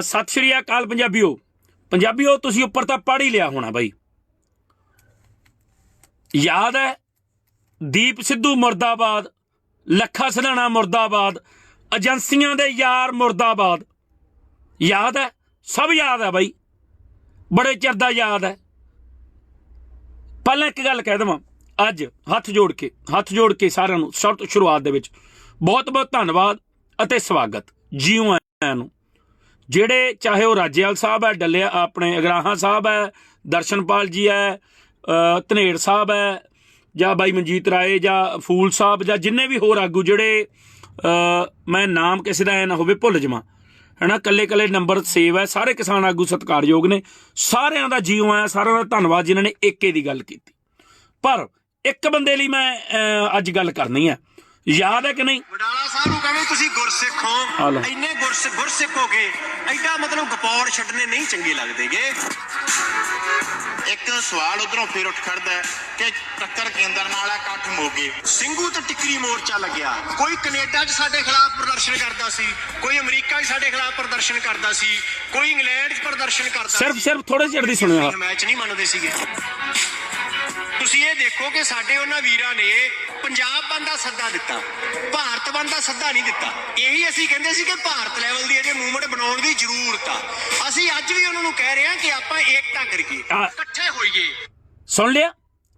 ਸਤਿ ਸ਼੍ਰੀ ਅਕਾਲ ਪੰਜਾਬੀਓ। ਪੰਜਾਬੀਓ, ਤੁਸੀਂ ਉੱਪਰ ਤਾਂ ਪੜ੍ਹ ਹੀ ਲਿਆ ਹੋਣਾ ਬਾਈ। ਯਾਦ ਹੈ? ਦੀਪ ਸਿੱਧੂ ਮੁਰਦਾਬਾਦ, ਲੱਖਾ ਸਧਾਣਾ ਮੁਰਦਾਬਾਦ, ਏਜੰਸੀਆਂ ਦੇ ਯਾਰ ਮੁਰਦਾਬਾਦ। ਯਾਦ ਹੈ? ਸਭ ਯਾਦ ਹੈ ਬਾਈ। ਬੜੇ ਚਿਰ ਦਾ ਯਾਦ ਹੈ। ਪਹਿਲਾਂ ਇੱਕ ਗੱਲ ਕਹਿ ਦਵਾਂ, ਅੱਜ ਹੱਥ ਜੋੜ ਕੇ, ਹੱਥ ਜੋੜ ਕੇ ਸਾਰਿਆਂ ਨੂੰ ਸ਼ੁਰੂ ਸ਼ੁਰੂਆਤ ਦੇ ਵਿੱਚ ਬਹੁਤ ਬਹੁਤ ਧੰਨਵਾਦ ਅਤੇ ਸਵਾਗਤ। ਜੀਓ ਆਇਆਂ ਨੂੰ। ਜਿਹੜੇ ਚਾਹੇ ਉਹ ਰਾਜੇਵਾਲ ਸਾਹਿਬ ਹੈ ਡੱਲਿਆ ਆਪਣੇ ਅਗਰਾਹਾਂ ਸਾਹਿਬ ਹੈ, ਦਰਸ਼ਨਪਾਲ ਜੀ ਹੈ ਧਨੇੜ ਸਾਹਿਬ ਹੈ, ਜਾਂ ਬਾਈ ਮਨਜੀਤ ਰਾਏ, ਜਾਂ ਫੂਲ ਸਾਹਿਬ, ਜਾਂ ਜਿੰਨੇ ਵੀ ਹੋਰ ਆਗੂ ਜਿਹੜੇ ਮੈਂ ਨਾਮ ਕਿਸੇ ਦਾ ਐ ਨਾ ਹੋਵੇ ਭੁੱਲ ਜਾਵਾਂ। ਹਨਾ ਕੱਲੇ ਕੱਲੇ ਨੰਬਰ ਸੇਵ ਹੈ, ਸਾਰੇ ਕਿਸਾਨ ਆਗੂ ਸਤਿਕਾਰਯੋਗ ਨੇ, ਸਾਰਿਆਂ ਦਾ ਜੀਓ ਆਇਆ ਸਾਰਿਆਂ ਦਾ ਧੰਨਵਾਦ ਜਿਨ੍ਹਾਂ ਨੇ ਏਕੇ ਦੀ ਗੱਲ ਕੀਤੀ। ਪਰ ਇੱਕ ਬੰਦੇ ਲਈ ਮੈਂ ਅੱਜ ਗੱਲ ਕਰਨੀ ਹੈ। ਯਾਦ ਹੈ ਕਿ ਨਹੀਂ? ਵਡਾਲਾ ਸਾਹਿਬ ਨੂੰ ਕਹਿੰਦੇ ਤੁਸੀਂ ਗੁਰਸਿੱਖ। ਹੋ। ਇੰਨੇ ਗੁਰਸ ਗੁਰਸਿੱਖ ਹੋ ਗਏ। ਐਡਾ ਮਤਲਬ ਗਪੌੜ ਛੱਡਨੇ ਨਹੀਂ ਚੰਗੇ ਲੱਗਦੇਗੇ ਇੱਕ ਸਵਾਲ ਉਧਰੋਂ ਫਿਰ ਉੱਠ ਖੜਦਾ ਹੈ ਕਿ ਟੱਕਰ ਕੇਂਦਰ ਨਾਲ ਆ ਇਕੱਠ ਮੋਗੇ ਸਿੰਘੂ ਤੇ ਟਿੱਕਰੀ ਮੋਰਚਾ ਲੱਗਿਆ। ਕੋਈ ਕੈਨੇਡਾ 'ਚ ਸਾਡੇ ਖਿਲਾਫ ਪ੍ਰਦਰਸ਼ਨ ਕਰਦਾ ਸੀ ਕੋਈ ਅਮਰੀਕਾ 'ਚ ਸਾਡੇ ਖਿਲਾਫ ਪ੍ਰਦਰਸ਼ਨ ਕਰਦਾ ਸੀ ਕੋਈ ਇੰਗਲੈਂਡ 'ਚ ਪ੍ਰਦਰਸ਼ਨ ਕਰਦਾ ਸਿਰਫ ਸੀ। ਸਿਰਫ ਥੋੜੇ ਚਿਰ ਦੀ ਸੁਣਿਆ ਮੈਚ ਨਹੀਂ ਮੰਨਦੇ ਸੀਗੇ। ਤੁਸੀਂ ਇਹ ਦੇਖੋ ਕਿ ਸਾਡੇ ਉਹਨਾਂ ਵੀਰਾਂ ਨੇ ਪੰਜਾਬ ਬੰਦ ਦਾ ਸੱਦਾ ਦਿੱਤਾ ਭਾਰਤ ਬੰਦ ਦਾ ਸੱਦਾ ਨਹੀਂ ਦਿੱਤਾ। ਇਹੀ ਅਸੀਂ ਕਹਿੰਦੇ ਸੀ ਕਿ ਭਾਰਤ ਲੈਵਲ ਦੀ ਅਜੇ ਮੂਵਮੈਂਟ ਬਣਾਉਣ ਦੀ ਜ਼ਰੂਰਤ ਆ। ਅਸੀਂ ਅੱਜ ਵੀ ਉਹਨਾਂ ਨੂੰ ਕਹਿ ਰਹੇ ਹਾਂ ਕਿ ਆਪਾਂ ਏਕਤਾ ਕਰੀਏ ਇਕੱਠੇ ਹੋਈਏ। ਸੁਣ ਲਿਆ?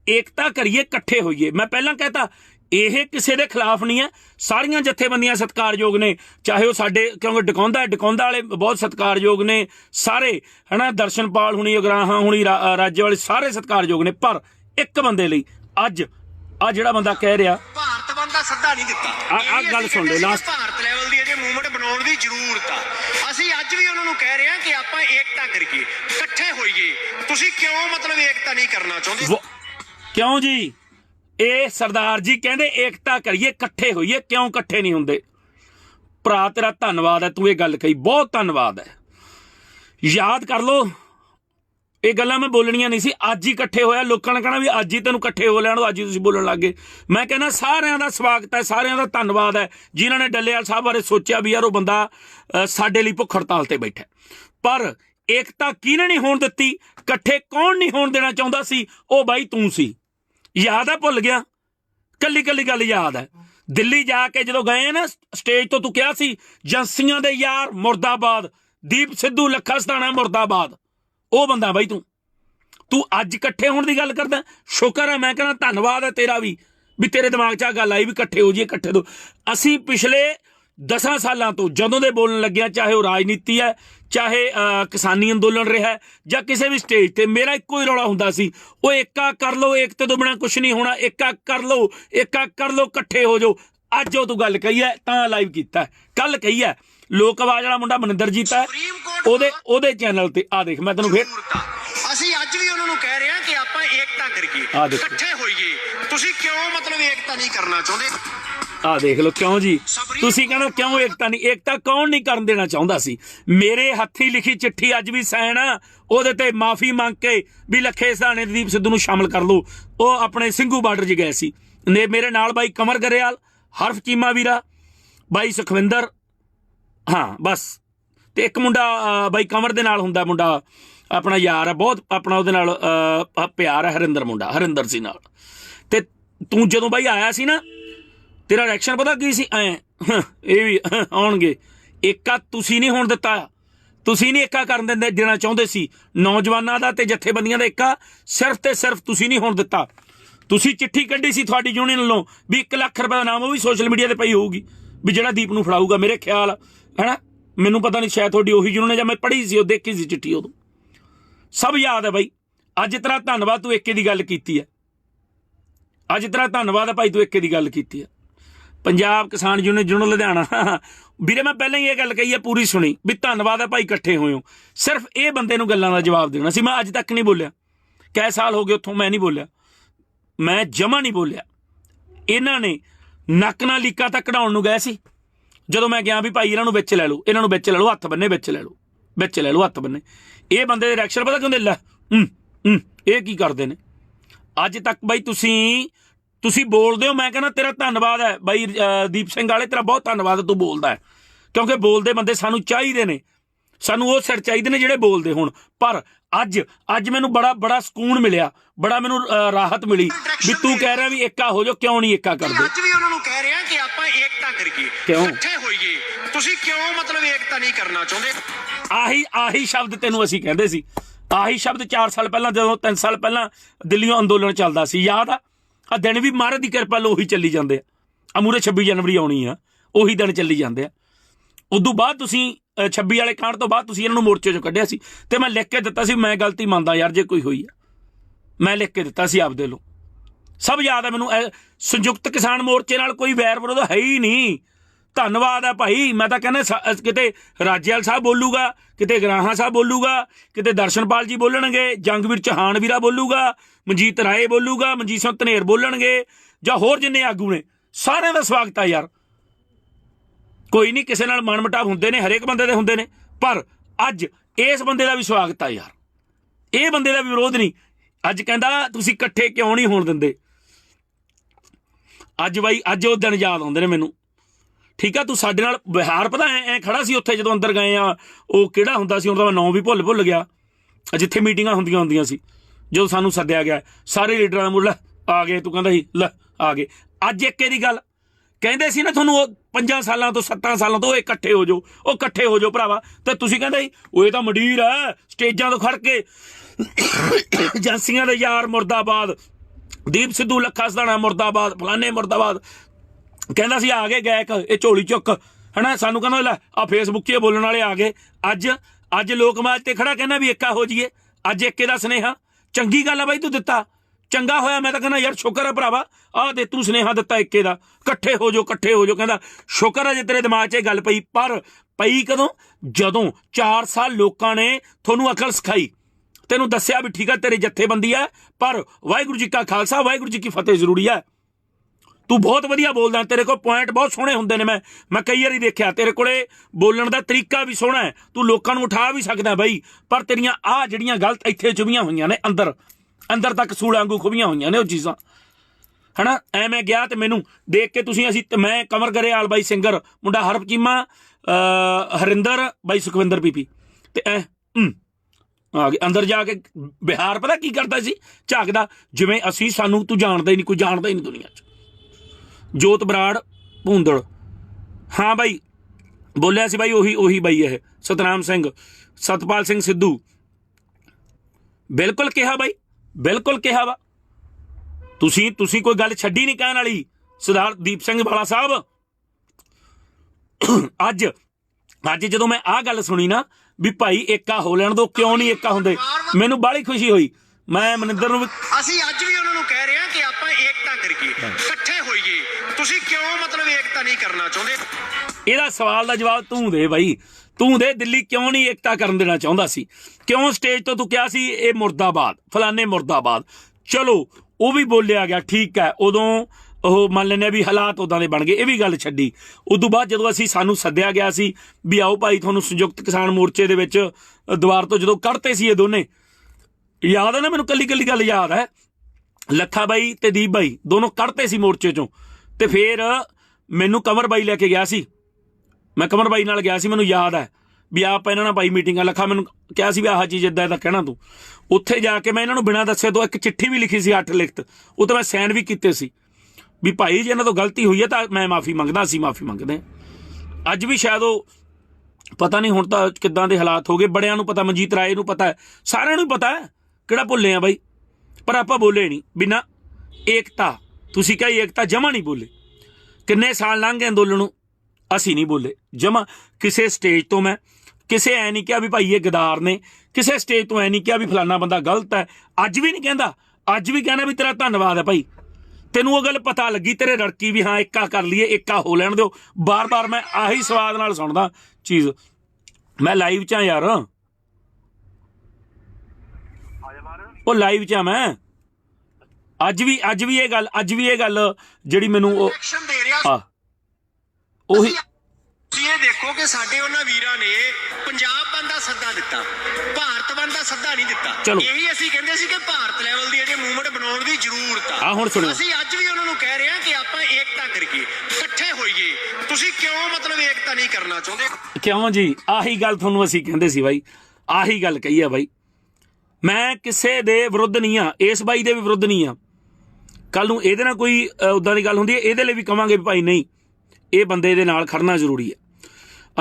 ਏਕਤਾ ਕਰੀਏ ਇਕੱਠੇ ਹੋਈਏ। ਮੈਂ ਪਹਿਲਾਂ ਕਹਤਾ ਇਹ ਕਿਸੇ ਦੇ ਖਿਲਾਫ ਨਹੀਂ ਹੈ। ਸਾਰੀਆਂ ਜਥੇਬੰਦੀਆਂ ਸਤਿਕਾਰਯੋਗ ਨੇ ਚਾਹੇ ਉਹ ਸਾਡੇ ਕਿਉਂਕਿ ਡਕੌਂਦਾ ਡਕੌਂਦਾ ਵਾਲੇ ਬਹੁਤ ਸਤਿਕਾਰਯੋਗ ਨੇ ਸਾਰੇ ਹਨਾ ਦਰਸ਼ਨਪਾਲ ਹੁਣੀ ਅਗਰਾਹਾਂ ਹੁਣੀ ਰਾਜੇ ਵਾਲੇ ਸਾਰੇ ਸਤਿਕਾਰਯੋਗ ਨੇ ਪਰ ਇੱਕ ਬੰਦੇ ਲਈ ਅੱਜ ਆ ਜਿਹੜਾ ਬੰਦਾ ਕਹਿ ਰਿਹਾ। ਭਾਰਤ ਬੰਦ ਦਾ ਸੱਦਾ ਨਹੀਂ ਦਿੱਤਾ। ਆ- ਆ ਗੱਲ ਸੁਣ ਲਓ, last- ਭਾਰਤ ਲੈਵਲ ਦੀ ਅਜੇ ਮੂਵਮੈਂਟ ਬਣਾਉਣ ਦੀ ਜ਼ਰੂਰਤ ਆ। ਅਸੀਂ ਅੱਜ ਵੀ ਉਹਨਾਂ ਨੂੰ ਕਹਿ ਰਹੇ ਹਾਂ ਕਿ ਆਪਾਂ ਏਕਤਾ ਕਰੀਏ ਇਕੱਠੇ ਹੋਈਏ। ਤੁਸੀਂ ਕਿਉਂ ਮਤਲਬ ਏਕਤਾ ਨਹੀਂ ਕਰਨਾ ਚਾਹੁੰਦੇ? ਕਿਉਂ ਜੀ? ਇਹ ਸਰਦਾਰ ਜੀ ਕਹਿੰਦੇ ਏਕਤਾ ਕਰੀਏ ਇਕੱਠੇ ਹੋਈਏ ਕਿਉਂ ਇਕੱਠੇ ਨਹੀਂ ਹੁੰਦੇ? ਭਰਾ ਤੇਰਾ ਧੰਨਵਾਦ ਹੈ ਤੂੰ ਇਹ ਗੱਲ ਕਹੀ ਬਹੁਤ ਧੰਨਵਾਦ ਹੈ। ਯਾਦ ਕਰ ਲੋ ਇਹ ਗੱਲਾਂ ਮੈਂ ਬੋਲਣੀਆਂ ਨਹੀਂ ਸੀ। ਅੱਜ ਹੀ ਇਕੱਠੇ ਹੋਇਆ। ਲੋਕਾਂ ਨੇ ਕਹਿਣਾ ਵੀ ਅੱਜ ਹੀ ਤੈਨੂੰ ਇਕੱਠੇ ਹੋ ਲੈਣ ਅੱਜ ਹੀ ਤੁਸੀਂ ਬੋਲਣ ਲੱਗੇ ਮੈਂ ਕਹਿੰਦਾ, ਸਾਰਿਆਂ ਦਾ ਸਵਾਗਤ ਹੈ, ਸਾਰਿਆਂ ਦਾ ਧੰਨਵਾਦ ਹੈ। ਜਿਨ੍ਹਾਂ ਨੇ ਡੱਲੇਵਾਲ ਸਾਹਿਬ ਬਾਰੇ ਸੋਚਿਆ ਵੀ ਯਾਰ ਉਹ ਬੰਦਾ ਸਾਡੇ ਲਈ ਭੁੱਖ ਹੜਤਾਲ ਤੇ ਬੈਠਾ ਪਰ ਏਕਤਾ ਕਿਹਨੇ ਨਹੀਂ ਹੋਣ ਦਿੱਤੀ? ਇਕੱਠੇ ਕੌਣ ਨਹੀਂ ਹੋਣ ਦੇਣਾ ਚਾਹੁੰਦਾ ਸੀ? ਉਹ ਬਾਈ ਤੂੰ ਸੀ। ਯਾਦ ਹੈ, ਭੁੱਲ ਗਿਆ? ਕੱਲੀ ਕੱਲੀ ਗੱਲ ਯਾਦ ਹੈ। ਦਿੱਲੀ ਜਾ ਕੇ ਜਦੋਂ ਗਏ ਨਾ, ਸਟੇਜ ਤੋਂ ਤੂੰ ਕਿਹਾ ਸੀ, ਏਜੰਸੀਆਂ ਦੇ ਯਾਰ ਮੁਰਦਾਬਾਦ। ਦੀਪ ਸਿੱਧੂ ਲੱਖਾ ਸਤਾਣਾ ਮੁਰਦਾਬਾਦ। ਉਹ ਬੰਦਾ ਬਾਈ ਤੂੰ। ਤੂੰ ਅੱਜ ਇਕੱਠੇ ਹੋਣ ਦੀ ਗੱਲ ਕਰਦਾ। ਸ਼ੁਕਰ ਹੈ, ਮੈਂ ਕਹਿੰਦਾ ਧੰਨਵਾਦ ਹੈ ਤੇਰਾ ਵੀ। ਵੀ ਤੇਰੇ ਦਿਮਾਗ 'ਚ ਆ ਗੱਲ ਆਈ ਵੀ ਇਕੱਠੇ ਹੋ ਜਾਈਏ, ਇਕੱਠੇ ਤੋਂ ਅਸੀਂ ਪਿਛਲੇ 10 ਸਾਲਾਂ ਤੋਂ ਜਦੋਂ ਦੇ ਬੋਲਣ ਲੱਗਿਆ, ਚਾਹੇ ਉਹ ਰਾਜਨੀਤੀ ਹੈ, ਚਾਹੇ ਕਿਸਾਨੀ ਅੰਦੋਲਨ ਰਿਹਾ ਜਾਂ ਕਿਸੇ ਵੀ ਸਟੇਜ ਤੇ ਮੇਰਾ ਇੱਕੋ ਹੀ ਰੌਲਾ ਹੁੰਦਾ ਸੀ, ਉਹ ਏਕਾ ਕਰ ਲਓ ਏਕਤੇ ਤੋਂ ਬਿਨਾ ਕੁਝ ਨਹੀਂ ਹੋਣਾ, ਏਕਾ ਕਰ ਲਓ, ਏਕਾ ਕਰ ਲਓ, ਇਕੱਠੇ ਹੋ ਜਾਓ। ਅੱਜ ਉਹ ਤੂੰ ਗੱਲ ਕਹੀ ਹੈ, ਤਾਂ ਲਾਈਵ ਕੀਤਾ ਕੱਲ ਕਹੀ ਹੈ ਲੋਕ ਆਵਾਜ਼ ਵਾਲਾ ਮੁੰਡਾ ਮਨਿੰਦਰਜੀਤ ਹੈ। ਉਹਦੇ ਉਹਦੇ ਚੈਨਲ ਤੇ ਆ ਦੇਖ ਮੈਂ ਤੈਨੂੰ ਫੇਰ ਅਸੀਂ ਅੱਜ ਵੀ ਉਹਨਾਂ ਨੂੰ ਕਹਿ ਰਹੇ ਹਾਂ ਕਿ ਆਪਾਂ ਏਕਤਾ ਕਰੀਏ। ਇਕੱਠੇ ਹੋਈਏ। ਤੁਸੀਂ ਕਿਉਂ ਮਤਲਬ ਏਕਤਾ ਨਹੀਂ ਕਰਨਾ ਚਾਹੁੰਦੇ? ਆ ਦੇਖ ਲਓ ਕਿਉਂ ਜੀ? ਤੁਸੀਂ ਕਹਿੰਦੇ ਕਿਉਂ ਏਕਤਾ ਨਹੀਂ? ਏਕਤਾ ਕੌਣ ਨਹੀਂ ਕਰਨ ਦੇਣਾ ਚਾਹੁੰਦਾ ਸੀ? ਮੇਰੇ ਹੱਥੀ ਲਿਖੀ ਚਿੱਠੀ ਅੱਜ ਵੀ ਸਾਈਨ ਆ। ਉਹਦੇ ਤੇ ਮਾਫੀ ਮੰਗ ਕੇ ਵੀ ਲੱਖੇ ਸਹਾਣੇ ਦੀਪ ਸਿੱਧੂ ਨੂੰ ਸ਼ਾਮਲ ਕਰ ਲਓ। ਉਹ ਆਪਣੇ ਸਿੰਘੂ ਬਾਰਡਰ 'ਚ ਗਏ ਸੀ। ਨੇ ਮੇਰੇ ਨਾਲ ਬਾਈ ਕਮਰ ਗਰੇਵਾਲ ਹਰਫ ਚੀਮਾ ਵੀਰਾ ਬਾਈ ਸੁਖਵਿੰਦਰ ਹਾਂ, ਬਸ। ਤੇ ਇੱਕ ਮੁੰਡਾ ਬਾਈ ਕਮਰ ਦੇ ਨਾਲ ਹੁੰਦਾ ਮੁੰਡਾ। ਆਪਣਾ ਯਾਰ ਆ, ਬਹੁਤ ਆਪਣਾ ਉਹਦੇ ਨਾਲ ਪਿਆਰ ਹੈ ਹਰਿੰਦਰ ਮੁੰਡਾ, ਹਰਿੰਦਰ ਸੀ ਨਾਲ। ਤੇ ਤੂੰ ਜਦੋਂ ਬਾਈ ਆਇਆ ਸੀ ਨਾ, ਤੇਰਾ ਰਿਐਕਸ਼ਨ ਪਤਾ ਕੀ ਸੀ? ਐ ਇਹ ਵੀ ਆਉਣਗੇ। ਏਕਾ ਤੁਸੀਂ ਨਹੀਂ ਹੋਣ ਦਿੱਤਾ। ਤੁਸੀਂ ਨਹੀਂ ਏਕਾ ਕਰਨ ਦਿੰਦੇ, ਦੇਣਾ ਚਾਹੁੰਦੇ ਸੀ। ਨੌਜਵਾਨਾਂ ਦਾ ਤੇ ਜਥੇਬੰਦੀਆਂ ਦਾ ਏਕਾ, ਸਿਰਫ ਤੇ ਸਿਰਫ ਤੁਸੀਂ ਨਹੀਂ ਹੋਣ ਦਿੱਤਾ। ਤੁਸੀਂ ਚਿੱਠੀ ਕੱਢੀ ਸੀ ਤੁਹਾਡੀ ਯੂਨੀਅਨ ਵੱਲੋਂ ਵੀ 1 ਲੱਖ ਰੁਪਏ ਦਾ ਨਾਮ ਉਹ ਵੀ ਸੋਸ਼ਲ ਮੀਡੀਆ ਤੇ ਪਈ ਹੋਊਗੀ, ਵੀ ਜਿਹੜਾ ਦੀਪ ਨੂੰ ਫੜਾਊਗਾ, ਮੇਰੇ ਖਿਆਲ ਹੈਨਾ? ਮੈਨੂੰ ਪਤਾ ਨਹੀਂ ਸ਼ਾਇਦ ਤੁਹਾਡੀ ਉਹੀ ਯੂਨੀਅਨ ਹੈ ਜਾਂ ਮੈਂ ਪੜ੍ਹੀ ਸੀ, ਉਹ ਦੇਖੀ ਸੀ ਚਿੱਠੀ ਉਦੋਂ। ਸਭ ਯਾਦ ਹੈ ਬਾਈ। ਅੱਜ ਤੇਰਾ ਧੰਨਵਾਦ ਤੂੰ ਏਕੇ ਦੀ ਗੱਲ ਕੀਤੀ ਹੈ। ਅੱਜ ਤੇਰਾ ਧੰਨਵਾਦ ਹੈ ਭਾਈ ਤੂੰ ਏਕੇ ਦੀ ਗੱਲ ਕੀਤੀ ਹੈ। ਪੰਜਾਬ ਕਿਸਾਨ ਯੂਨੀਅਨ ਜੁਨ ਲੁਧਿਆਣਾ। ਵੀਰੇ, ਮੈਂ ਪਹਿਲਾਂ ਹੀ ਇਹ ਗੱਲ ਕਹੀ ਹੈ, ਪੂਰੀ ਸੁਣੀ ਵੀ ਧੰਨਵਾਦ ਹੈ ਭਾਈ ਇਕੱਠੇ ਹੋਏ ਹੋ। ਸਿਰਫ ਇਹ ਬੰਦੇ ਨੂੰ ਗੱਲਾਂ ਦਾ ਜਵਾਬ ਦੇਣਾ ਸੀ। ਮੈਂ ਅੱਜ ਤੱਕ ਨਹੀਂ ਬੋਲਿਆ। ਕੈ ਸਾਲ ਹੋ ਗਏ ਉੱਥੋਂ ਮੈਂ ਨਹੀਂ ਬੋਲਿਆ। ਮੈਂ ਜਮਾ ਨਹੀਂ ਬੋਲਿਆ। ਇਹਨਾਂ ਨੇ ਨੱਕ ਨਾਲ ਲੀਕਾ ਤਾਂ ਕਢਾਉਣ ਨੂੰ ਗਏ ਸੀ। ਜਦੋਂ ਮੈਂ ਗਿਆ ਵੀ ਭਾਈ ਇਹਨਾਂ ਨੂੰ ਵਿੱਚ ਲੈ ਲਓ, ਇਹਨਾਂ ਨੂੰ ਵਿੱਚ ਲੈ ਲਓ, ਹੱਥ ਬੰਨੇ ਵਿੱਚ ਲੈ ਲਓ, ਵਿੱਚ ਲੈ ਲਓ, ਹੱਥ ਬੰਨੇ। ਇਹ ਬੰਦੇ ਦੇ ਰਿਐਕਸ਼ਨ ਪਤਾ ਕਿਉਂਦੇ ਲੈ, ਹੂੰ ਹੂੰ, ਇਹ ਕੀ ਕਰਦੇ ਨੇ? ਅੱਜ ਤੱਕ ਬਾਈ ਤੁਸੀਂ ਤੁਸੀਂ ਬੋਲਦੇ ਹੋ, ਮੈਂ ਕਹਿੰਦਾ ਤੇਰਾ ਧੰਨਵਾਦ ਹੈ। ਬਾਈ ਦੀਪ ਸਿੰਘ ਵਾਲੇ, ਤੇਰਾ ਬਹੁਤ ਧੰਨਵਾਦ, ਤੂੰ ਬੋਲਦਾ ਹੈ। ਕਿਉਂਕਿ ਬੋਲਦੇ ਬੰਦੇ ਸਾਨੂੰ ਚਾਹੀਦੇ ਨੇ। ਸਾਨੂੰ ਉਹ ਸਿਰ ਚਾਹੀਦੇ ਨੇ ਜਿਹੜੇ ਬੋਲਦੇ ਹੋਣ। ਪਰ ਅੱਜ ਅੱਜ ਮੈਨੂੰ ਬੜਾ ਬੜਾ ਸਕੂਨ ਮਿਲਿਆ ਬੜਾ ਮੈਨੂੰ ਰਾਹਤ ਮਿਲੀ ਵੀ ਤੂੰ ਕਹਿ ਰਿਹਾ ਵੀ ਏਕਾ ਹੋ ਜਾਓ ਕਿਉਂ ਨਹੀਂ ਏਕਾ ਅਸੀਂ ਕਰਦੇ? ਅੱਜ ਵੀ ਉਹਨਾਂ ਨੂੰ ਕਹਿ ਰਹੇ ਕਿ ਆਪਾਂ ਏਕਤਾ ਕਰੀਏ ਕਿਉਂ? ਇਕੱਠੇ ਹੋਈਏ। ਤੁਸੀਂ ਕਿਉਂ ਮਤਲਬ ਏਕਤਾ ਨਹੀਂ ਕਰਨਾ ਚਾਹੁੰਦੇ? ਆਹੀ ਆਹੀ ਸ਼ਬਦ ਤੈਨੂੰ ਅਸੀਂ ਕਹਿੰਦੇ ਸੀ। ਆਹੀ ਸ਼ਬਦ 4 ਸਾਲ ਪਹਿਲਾਂ ਜਦੋਂ 3 ਸਾਲ ਪਹਿਲਾਂ ਦਿੱਲੀੋਂ ਅੰਦੋਲਨ ਚੱਲਦਾ ਸੀ ਯਾਦ ਆ? ਆ ਦਿਨ ਵੀ ਮਹਾਰਾਜ ਦੀ ਕਿਰਪਾ ਨਾਲ ਉਹੀ ਚੱਲੀ ਜਾਂਦੇ ਆ। ਆ ਮੂਰੇ 26 ਜਨਵਰੀ ਆਉਣੀ ਆ ਉਹੀ ਦਿਨ ਚੱਲੀ ਜਾਂਦੇ ਆ। ਉਦੋਂ ਬਾਅਦ ਤੁਸੀਂ ਅ, 26 ਵਾਲੇ ਕਾਂਡ ਤੋਂ ਬਾਅਦ ਤੁਸੀਂ ਇਹਨਾਂ ਨੂੰ ਮੋਰਚੇ ਚੋਂ ਕੱਢਿਆ ਸੀ। ਤੇ ਮੈਂ ਲਿਖ ਕੇ ਦਿੱਤਾ ਸੀ ਮੈਂ ਗਲਤੀ ਮੰਨਦਾ ਯਾਰ ਜੇ ਕੋਈ ਹੋਈ ਆ। ਮੈਂ ਲਿਖ ਕੇ ਦਿੱਤਾ ਸੀ ਆਪਦੇ ਲੋ। ਸਭ ਯਾਦ ਹੈ ਮੈਨੂੰ ਇਹ ਸੰਯੁਕਤ ਕਿਸਾਨ ਮੋਰਚੇ ਨਾਲ ਕੋਈ ਵੈਰ ਵਿਰੋਧ ਹੈ ਹੀ ਨਹੀਂ। ਧੰਨਵਾਦ ਹੈ ਭਾਈ ਮੈਂ ਤਾਂ ਕਹਿੰਦਾ ਸਾ- ਕਿਤੇ ਰਾਜੇਵਾਲ ਸਾਹਿਬ ਬੋਲੂਗਾ ਕਿਤੇ ਗਰਾਹਾਂ ਸਾਹਿਬ ਬੋਲੂਗਾ ਕਿਤੇ ਦਰਸ਼ਨਪਾਲ ਜੀ ਬੋਲਣਗੇ ਜੰਗਵੀਰ ਚਹਾਨ ਵੀਰਾ ਬੋਲੂਗਾ ਮਨਜੀਤ ਰਾਏ ਬੋਲੂਗਾ ਮਨਜੀਤ ਸਿੰਘ ਧਨੇਰ ਬੋਲਣਗੇ ਜਾਂ ਹੋਰ ਜਿੰਨੇ ਆਗੂ ਨੇ ਸਾਰਿਆਂ ਦਾ ਸਵਾਗਤ ਹੈ ਯਾਰ। ਕੋਈ ਨਹੀਂ ਕਿਸੇ ਨਾਲ ਮਨਮਟਾਵ ਹੁੰਦੇ ਨੇ, ਹਰੇਕ ਬੰਦੇ ਦੇ ਹੁੰਦੇ ਨੇ, ਪਰ ਅੱਜ ਇਸ ਬੰਦੇ ਦਾ ਵੀ ਸਵਾਗਤ ਆ ਯਾਰ। ਇਹ ਬੰਦੇ ਦਾ ਵੀ ਵਿਰੋਧ ਨਹੀਂ। ਅੱਜ ਕਹਿੰਦਾ, ਤੁਸੀਂ ਇਕੱਠੇ ਕਿਉਂ ਨਹੀਂ ਹੋਣ ਦਿੰਦੇ? ਅੱਜ ਬਾਈ, ਅੱਜ ਉਹ ਦਿਨ ਯਾਦ ਆਉਂਦੇ ਨੇ ਮੈਨੂੰ। ਠੀਕ ਆ, ਤੂੰ ਸਾਡੇ ਨਾਲ ਬਿਹਾਰ ਪਤਾ, ਐ ਐ ਖੜਾ ਸੀ ਉੱਥੇ ਜਦੋਂ ਅੰਦਰ ਗਏ ਆ। ਉਹ ਕਿਹੜਾ ਹੁੰਦਾ ਸੀ, ਉਹਦਾ ਮੈਂ ਨਾਂ ਵੀ ਭੁੱਲ ਭੁੱਲ ਗਿਆ। ਜਿੱਥੇ ਮੀਟਿੰਗਾਂ ਹੁੰਦੀਆਂ ਹੁੰਦੀਆਂ ਸੀ, ਜਦੋਂ ਸਾਨੂੰ ਸੱਦਿਆ ਗਿਆ, ਸਾਰੇ ਲੀਡਰਾਂ ਦਾ ਮੁੱਲ, ਆ ਗਏ। ਤੂੰ ਕਹਿੰਦਾ ਸੀ, ਲੈ, ਆ ਗਏ। ਅੱਜ ਇੱਕੇ ਦੀ ਗੱਲ, ਕਹਿੰਦੇ ਸੀ ਨਾ ਤੁਹਾਨੂੰ, ਉਹ 5 ਸਾਲਾਂ ਤੋਂ 7 ਸਾਲਾਂ ਤੋਂ ਉਹ ਇਕੱਠੇ ਹੋ ਜਾਓ, ਉਹ ਇਕੱਠੇ ਹੋ ਜਾਓ ਭਰਾਵਾ। ਤੇ ਤੁਸੀਂ ਕਹਿੰਦੇ ਸੀ, ਉਹ ਇਹ ਤਾਂ ਮੰਡੀਰ ਹੈ, ਸਟੇਜਾਂ ਤੋਂ ਖੜ ਕੇ। ਏਜੰਸੀਆਂ ਦੇ ਯਾਰ ਮੁਰਦਾਬਾਦ, ਦੀਪ ਸਿੱਧੂ, ਲੱਖਾ ਸਦਾਣਾ ਮੁਰਦਾਬਾਦ, ਫਲਾਣੇ ਮੁਰਦਾਬਾਦ। ਕਹਿੰਦਾ ਸੀ, ਆ ਗਏ ਗਾਇਕ, ਇਹ ਝੋਲੀ ਚੁੱਕ। ਹਨਾ, ਸਾਨੂੰ ਕਹਿੰਦਾ, ਲੈ ਆ ਫੇਸਬੁੱਕ 'ਤੇ ਬੋਲਣ ਵਾਲੇ ਆ ਗਏ। ਅੱਜ ਅੱਜ ਲੋਕ ਮਾਜ ਤੇ ਖੜਾ ਕਹਿੰਦਾ ਵੀ ਏਕਾ ਹੋ ਜਾਈਏ ਅੱਜ ਏਕੇ ਦਾ ਸੁਨੇਹਾ। ਚੰਗੀ ਗੱਲ ਆ ਬਾਈ, ਤੂੰ ਦਿੱਤਾ। ਚੰਗਾ ਹੋਇਆ, ਮੈਂ ਤਾਂ ਕਹਿੰਦਾ, ਯਾਰ ਸ਼ੁਕਰ ਹੈ ਭਰਾਵਾ, ਆਹ ਦੇ ਤੂੰ ਸੁਨੇਹਾ ਦਿੱਤਾ ਏਕੇ ਦਾ। ਇਕੱਠੇ ਹੋ ਜਾਓ, ਇਕੱਠੇ ਹੋ ਜਾਓ, ਕਹਿੰਦਾ, ਸ਼ੁਕਰ ਹੈ ਜੇ ਤੇਰੇ ਦਿਮਾਗ 'ਚ ਇਹ ਗੱਲ ਪਈ, ਪਰ ਪਈ ਕਦੋਂ? ਜਦੋਂ 4 ਸਾਲ ਲੋਕਾਂ ਨੇ ਤੁਹਾਨੂੰ ਅਕਲ ਸਿਖਾਈ। ਤੈਨੂੰ ਦੱਸਿਆ ਵੀ ਠੀਕ ਹੈ, ਤੇਰੀ ਜਥੇਬੰਦੀ ਹੈ, ਪਰ ਵਾਹਿਗੁਰੂ ਜੀ ਕਾ ਖਾਲਸਾ, ਵਾਹਿਗੁਰੂ ਜੀ ਕੀ ਫਤਿਹ ਜ਼ਰੂਰੀ ਹੈ। ਤੂੰ ਬਹੁਤ ਵਧੀਆ ਬੋਲਦਾ ਤੇਰੇ ਕੋਲ ਪੁਆਇੰਟ ਬਹੁਤ ਸੋਹਣੇ ਹੁੰਦੇ ਨੇ ਮੈਂ ਮੈਂ ਕਈ ਵਾਰੀ ਦੇਖਿਆ, ਤੇਰੇ ਕੋਲੇ ਬੋਲਣ ਦਾ ਤਰੀਕਾ ਵੀ ਸੋਹਣਾ ਹੈ, ਤੂੰ ਲੋਕਾਂ ਨੂੰ ਉਠਾ ਵੀ ਸਕਦਾ ਬਈ, ਪਰ ਤੇਰੀਆਂ ਆਹ ਜਿਹੜੀਆਂ ਗਲਤ ਇੱਥੇ ਚੁਬੀਆਂ ਹੋਈਆਂ ਨੇ ਅੰਦਰ ਅੰਦਰ ਤੱਕ ਸੂਲਾਂ ਵਾਂਗੂ ਖੁਬੀਆਂ ਹੋਈਆਂ ਨੇ ਉਹ ਚੀਜ਼ਾਂ। ਹਨਾ? ਐ ਮੈਂ ਗਿਆ ਤੇ ਮੈਨੂੰ ਦੇਖ ਕੇ ਤੁਸੀਂ ਅਸੀਂ ਤੇ ਮੈਂ ਕਮਰ ਗਰੇਵਾਲ ਬਾਈ ਸਿੰਗਰ ਮੁੰਡਾ ਹਰਪ ਚੀਮਾ ਹਰਿੰਦਰ ਬਾਈ ਸੁਖਵਿੰਦਰ ਪੀਪੀ ਤੇ ਐ ਹਮ, ਆ ਗਏ। ਅੰਦਰ ਜਾ ਕੇ ਬਿਹਾਰ ਪਤਾ ਕੀ ਕਰਦਾ ਸੀ? ਝਾਕਦਾ ਜਿਵੇਂ ਅਸੀਂ ਸਾਨੂੰ ਤੂੰ ਜਾਣਦਾ ਹੀ ਨਹੀਂ ਕੋਈ ਜਾਣਦਾ ਹੀ ਨਹੀਂ ਦੁਨੀਆ 'ਚ। ਜੋਤ ਬਰਾੜ ਭੂੰਦੜ ਹਾਂ ਬਾਈ ਬੋਲਿਆ ਸੀ ਬਾਈ ਉਹੀ ਉਹੀ ਬਾਈ ਇਹ ਸਤਨਾਮ ਸਿੰਘ ਸਤਪਾਲ ਸਿੰਘ ਸਿੱਧੂ। ਬਿਲਕੁਲ ਕਿਹਾ ਬਾਈ। ਬਿਲਕੁਲ ਕਿਹਾ ਵਾ। ਤੁਸੀਂ ਤੁਸੀਂ ਕੋਈ ਗੱਲ ਛੱਡੀ ਨਹੀਂ ਕਹਿਣ ਵਾਲੀ ਸਰਦਾਰ ਦੀਪ ਸਿੰਘ ਬਾਲਾ ਸਾਹਿਬ? ਅੱਜ ਅੱਜ ਜਦੋਂ ਮੈਂ ਆਹ ਗੱਲ ਸੁਣੀ ਨਾ ਵੀ ਭਾਈ ਏਕਾ ਹੋ ਲੈਣ ਦੋ ਕਿਉਂ ਨਹੀਂ ਏਕਾ ਹੁੰਦੇ? ਮੈਨੂੰ ਬਾਹਲੀ ਖੁਸ਼ੀ ਹੋਈ। ਮੈਂ ਮਨਿੰਦਰ ਨੂੰ ਅਸੀਂ ਅੱਜ ਵੀ ਉਹਨਾਂ ਨੂੰ ਕਹਿ ਰਹੇ ਹਾਂ ਕਿ ਆਪਾਂ ਏਕਤਾ ਕਰੀਏ ਇਕੱਠੇ ਹੋਈਏ। ਤੁਸੀਂ ਕਿਉਂ ਮਤਲਬ ਏਕਤਾ ਨਹੀਂ ਕਰਨਾ ਚਾਹੁੰਦੇ? ਇਹਦਾ ਸਵਾਲ ਦਾ ਜਵਾਬ ਤੂੰ ਦੇ ਬਾਈ। ਤੂੰ ਦੇ ਦਿੱਲੀ ਕਿਉਂ ਨਹੀਂ ਏਕਤਾ ਕਰਨ ਦੇਣਾ ਚਾਹੁੰਦਾ ਸੀ? ਕਿਉਂ ਸਟੇਜ ਤੋਂ ਤੂੰ ਕਿਹਾ ਸੀ ਇਹ ਮੁਰਦਾਬਾਦ ਫਲਾਣੇ ਮੁਰਦਾਬਾਦ? ਚਲੋ ਉਹ ਵੀ ਬੋਲਿਆ ਗਿਆ ਠੀਕ ਹੈ ਉਦੋਂ ਉਹ ਮੰਨ ਲੈਨੇ ਵੀ ਹਾਲਾਤ ਉਦਾਂ ਦੇ ਬਣ ਗਏ ਇਹ ਵੀ ਗੱਲ ਛੱਡੀ। ਉਦੋਂ ਬਾਅਦ ਜਦੋਂ ਅਸੀਂ ਸਾਨੂੰ ਸੱਦਿਆ ਗਿਆ ਸੀ ਵੀ ਆਓ ਭਾਈ ਤੁਹਾਨੂੰ ਸੰਯੁਕਤ ਕਿਸਾਨ ਮੋਰਚੇ ਦੇ ਵਿੱਚ ਅ, ਦੁਆਰ ਤੋਂ ਜਦੋਂ ਕੱਢਤੇ ਸੀ ਇਹ ਦੋਨੇ ਯਾਦ ਹੈ ਨਾ ਮੈਨੂੰ ਕੱਲੀ ਕੱਲੀ ਗੱਲ ਯਾਦ ਹੈ? ਲੱਖਾ ਬਾਈ ਤੇ ਦੀਪ ਬਾਈ ਦੋਨੋਂ ਕੱਢਤੇ ਸੀ ਮੋਰਚੇ ਚੋਂ ਤੇ ਫੇਰ ਮੈਨੂੰ ਕਮਰ ਬਾਈ ਲੈ ਕੇ ਗਿਆ ਸੀ। ਮੈਂ ਕਮਰ ਬਾਈ ਨਾਲ ਗਿਆ ਸੀ, ਮੈਨੂੰ ਯਾਦ ਹੈ ਵੀ ਆਪਾਂ ਇਹਨਾਂ ਨਾਲ ਬਾਈ ਮੀਟਿੰਗਾਂ ਲੱਖਾ ਮੈਨੂੰ ਕਿਹਾ ਸੀ ਵੀ ਆਹ ਚੀਜ਼ ਇਦਾਂ ਦਾ ਕਹਿਣਾ ਤੂੰ। ਉੱਥੇ ਜਾ ਕੇ ਮੈਂ ਇਹਨਾਂ ਨੂੰ ਬਿਨਾਂ ਦੱਸੇ ਤੋਂ ਇੱਕ ਚਿੱਠੀ ਵੀ ਲਿਖੀ ਸੀ ਅੱਠ ਲਿਖਤ, ਉਹ ਤਾਂ ਮੈਂ ਸਾਈਨ ਵੀ ਕੀਤੇ ਸੀ। ਵੀ ਭਾਈ ਜੇ ਇਹਨਾਂ ਤੋਂ ਗਲਤੀ ਹੋਈ ਹੈ ਤਾਂ ਮੈਂ ਮਾਫੀ ਮੰਗਦਾ ਸੀ ਮਾਫੀ ਮੰਗਦੇ ਹਾਂ। ਅੱਜ ਵੀ ਸ਼ਾਇਦ ਉਹ ਪਤਾ ਨਹੀਂ ਹੁਣ ਤਾਂ ਕਿੱਦਾਂ ਦੇ ਹਾਲਾਤ ਹੋ ਗਏ, ਬੜਿਆਂ ਨੂੰ ਪਤਾ, ਮਨਜੀਤ ਰਾਏ ਨੂੰ ਪਤਾ ਸਾਰਿਆਂ ਨੂੰ ਪਤਾ ਹੈ ਕਿਹੜਾ ਭੁੱਲੇ ਆ ਬਾਈ। ਪਰ ਆਪਾਂ ਬੋਲੇ ਨਹੀਂ, ਬਿਨਾ ਏਕਤਾ, ਤੁਸੀਂ ਕਹੀ ਏਕਤਾ ਜਮਾ ਨਹੀਂ ਬੋਲੇ। ਕਿੰਨੇ ਸਾਲ ਲੰਘ ਗਏ ਅੰਦੋਲਨ ਨੂੰ ਅਸੀਂ ਨਹੀਂ ਬੋਲੇ। ਜਮਾ ਕਿਸੇ ਸਟੇਜ ਤੋਂ ਮੈਂ ਕਿਸੇ ਐ ਨਹੀਂ ਕਿਹਾ ਵੀ ਭਾਈ ਇਹ ਗਦਾਰ ਨੇ ਕਿਸੇ ਸਟੇਜ ਤੋਂ ਐ ਨਹੀਂ ਕਿਹਾ ਵੀ ਫਲਾਨਾ ਬੰਦਾ ਗਲਤ ਹੈ। ਅੱਜ ਵੀ ਨਹੀਂ ਕਹਿੰਦਾ। ਅੱਜ ਵੀ ਕਹਿੰਦਾ ਵੀ ਤੇਰਾ ਧੰਨਵਾਦ ਹੈ ਭਾਈ। ਤੈਨੂੰ ਉਹ ਗੱਲ ਪਤਾ ਲੱਗੀ ਤੇਰੇ ਰੜਕੀ ਵੀ ਹਾਂ ਏਕਾ ਕਰ ਲਈਏ ਏਕਾ ਹੋ ਲੈਣ ਦਿਓ। ਬਾਰ-ਬਾਰ ਮੈਂ ਆਹੀ ਸਵਾਦ ਨਾਲ ਸੁਣਦਾ ਚੀਜ਼। ਮੈਂ ਲਾਈਵ 'ਚ ਆ ਯਾਰ। ਉਹ ਲਾਈਵ 'ਚ ਆ ਮੈਂ। ਅੱਜ ਵੀ ਅੱਜ ਵੀ ਇਹ ਗੱਲ ਅੱਜ ਵੀ ਇਹ ਗੱਲ ਜਿਹੜੀ ਮੈਨੂੰ ਉਹ ਐਕਸ਼ਨ ਦੇ ਰਿਹਾ ਆ ਉਹੀ ਤੁਸੀਂ ਇਹ ਦੇਖੋ ਕਿ ਸਾਡੇ ਉਹਨਾਂ ਵੀਰਾਂ ਨੇ ਪੰਜਾਬ ਬੰਦ ਦਾ ਸੱਦਾ ਦਿੱਤਾ ਭਾਰਤ ਬੰਦ ਦਾ ਸੱਦਾ ਨਹੀਂ ਦਿੱਤਾ। ਚਲੋ। ਇਹੀ ਅਸੀਂ ਕਹਿੰਦੇ ਸੀ ਕਿ ਭਾਰਤ ਲੈਵਲ ਦੀ ਜਿਹੜੀ ਮੂਵਮੈਂਟ ਬਣਾਉਣ ਦੀ ਜ਼ਰੂਰਤ ਆ। ਆ ਹੁਣ ਸੁਣਿਓ ਅਸੀਂ ਅੱਜ ਵੀ ਉਹਨਾਂ ਨੂੰ ਕਹਿ ਰਹੇ ਹਾਂ ਕਿ ਆਪਾਂ ਏਕਤਾ ਕਰੀਏ ਇਕੱਠੇ ਹੋਈਏ। ਤੁਸੀਂ ਕਿਉਂ ਮਤਲਬ ਏਕਤਾ ਨਹੀਂ ਕਰਨਾ ਚਾਹੁੰਦੇ? ਕਿਉਂ ਜੀ? ਆਹੀ ਗੱਲ ਤੁਹਾਨੂੰ ਅਸੀਂ ਕਹਿੰਦੇ ਸੀ ਬਾਈ। ਆਹੀ ਗੱਲ ਕਹੀ ਆ ਬਾਈ। ਮੈਂ ਕਿਸੇ ਦੇ ਵਿਰੁੱਧ ਨਹੀਂ ਆ ਇਸ ਬਾਈ ਦੇ ਵੀ ਵਿਰੁੱਧ ਨਹੀਂ ਆ। ਕੱਲ ਨੂੰ ਇਹਦੇ ਨਾਲ ਕੋਈ ਉਦਾਂ ਦੀ ਗੱਲ ਹੁੰਦੀ ਹੈ ਇਹਦੇ ਲਈ ਵੀ ਕਵਾਂਗੇ ਵੀ ਭਾਈ ਨਹੀਂ। ਇਹ ਬੰਦੇ ਦੇ ਨਾਲ ਖੜਨਾ ਜ਼ਰੂਰੀ ਹੈ।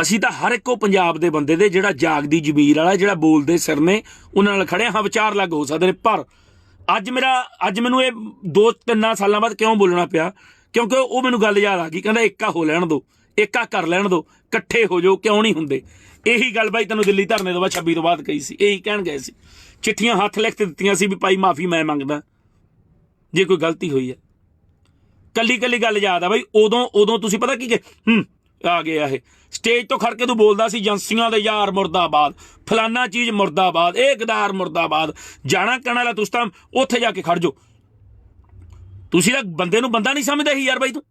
ਅਸੀਂ ਤਾਂ ਹਰ ਇੱਕੋ ਪੰਜਾਬ ਦੇ ਬੰਦੇ ਦੇ ਜਿਹੜਾ ਜਾਗਦੀ ਜ਼ਮੀਰ ਵਾਲਾ, ਜਿਹੜਾ ਬੋਲਦੇ ਸਿਰ ਨੇ, ਉਹਨਾਂ ਨਾਲ ਖੜੇ ਹਾਂ। ਵਿਚਾਰ ਲੱਗ ਹੋ ਸਕਦੇ ਨੇ, ਪਰ ਅੱਜ ਮੇਰਾ, ਅੱਜ ਮੈਨੂੰ ਇਹ ਦੋ ਤਿੰਨਾਂ ਸਾਲਾਂ ਬਾਅਦ ਕਿਉਂ ਬੋਲਣਾ ਪਿਆ? ਕਿਉਂਕਿ ਉਹ ਮੈਨੂੰ ਗੱਲ ਯਾਦ ਆ ਗਈ, ਕਹਿੰਦਾ ਇੱਕਾ ਹੋ ਲੈਣ ਦੋ ਏਕਾ ਕਰ ਲੈਣ ਦੋ, ਇਕੱਠੇ ਹੋ ਜਾਓ, ਕਿਉਂ ਨਹੀਂ ਹੁੰਦੇ? ਇਹੀ ਗੱਲ ਬਾਈ ਤੈਨੂੰ ਦਿੱਲੀ ਧਰਨੇ ਤੋਂ ਬਾਅਦ 26 ਤੋਂ ਬਾਅਦ ਕਹੀ ਸੀ, ਇਹੀ ਕਹਿਣ ਗਏ ਸੀ। ਚਿੱਠੀਆਂ ਹੱਥ ਲਿਖ ਕੇ ਦਿੱਤੀਆਂ ਸੀ ਵੀ ਭਾਈ ਮਾਫੀ ਮੈਂ ਮੰਗਦਾ, ਜੇ ਕੋਈ ਗਲਤੀ ਹੋਈ ਹੈ। ਕੱਲੀ ਕੱਲੀ ਗੱਲ ਯਾਦ ਆ ਬਾਈ, ਉਦੋਂ ਉਦੋਂ ਤੁਸੀਂ ਪਤਾ ਕੀ ਕਿ, ਹੂੰ, ਆ ਗਿਆ ਇਹ। ਸਟੇਜ ਤੋਂ ਖੜ ਕੇ ਤੂੰ ਬੋਲਦਾ ਸੀ, ਏਜੰਸੀਆਂ ਦੇ ਯਾਰ ਮੁਰਦਾਬਾਦ, ਫਲਾਨਾ ਚੀਜ਼ ਮੁਰਦਾਬਾਦ, ਇਹ ਗਦਾਰ ਮੁਰਦਾਬਾਦ, ਜਾਣਾ ਕਹਿਣ ਵਾਲਾ ਤੁਸੀਂ ਤਾਂ ਉੱਥੇ ਜਾ ਕੇ ਖੜ ਜਾਓ। ਤੁਸੀਂ ਤਾਂ ਬੰਦੇ ਨੂੰ ਬੰਦਾ ਨਹੀਂ ਸਮਝਦੇ ਸੀ ਯਾਰ ਬਾਈ ਤੂੰ।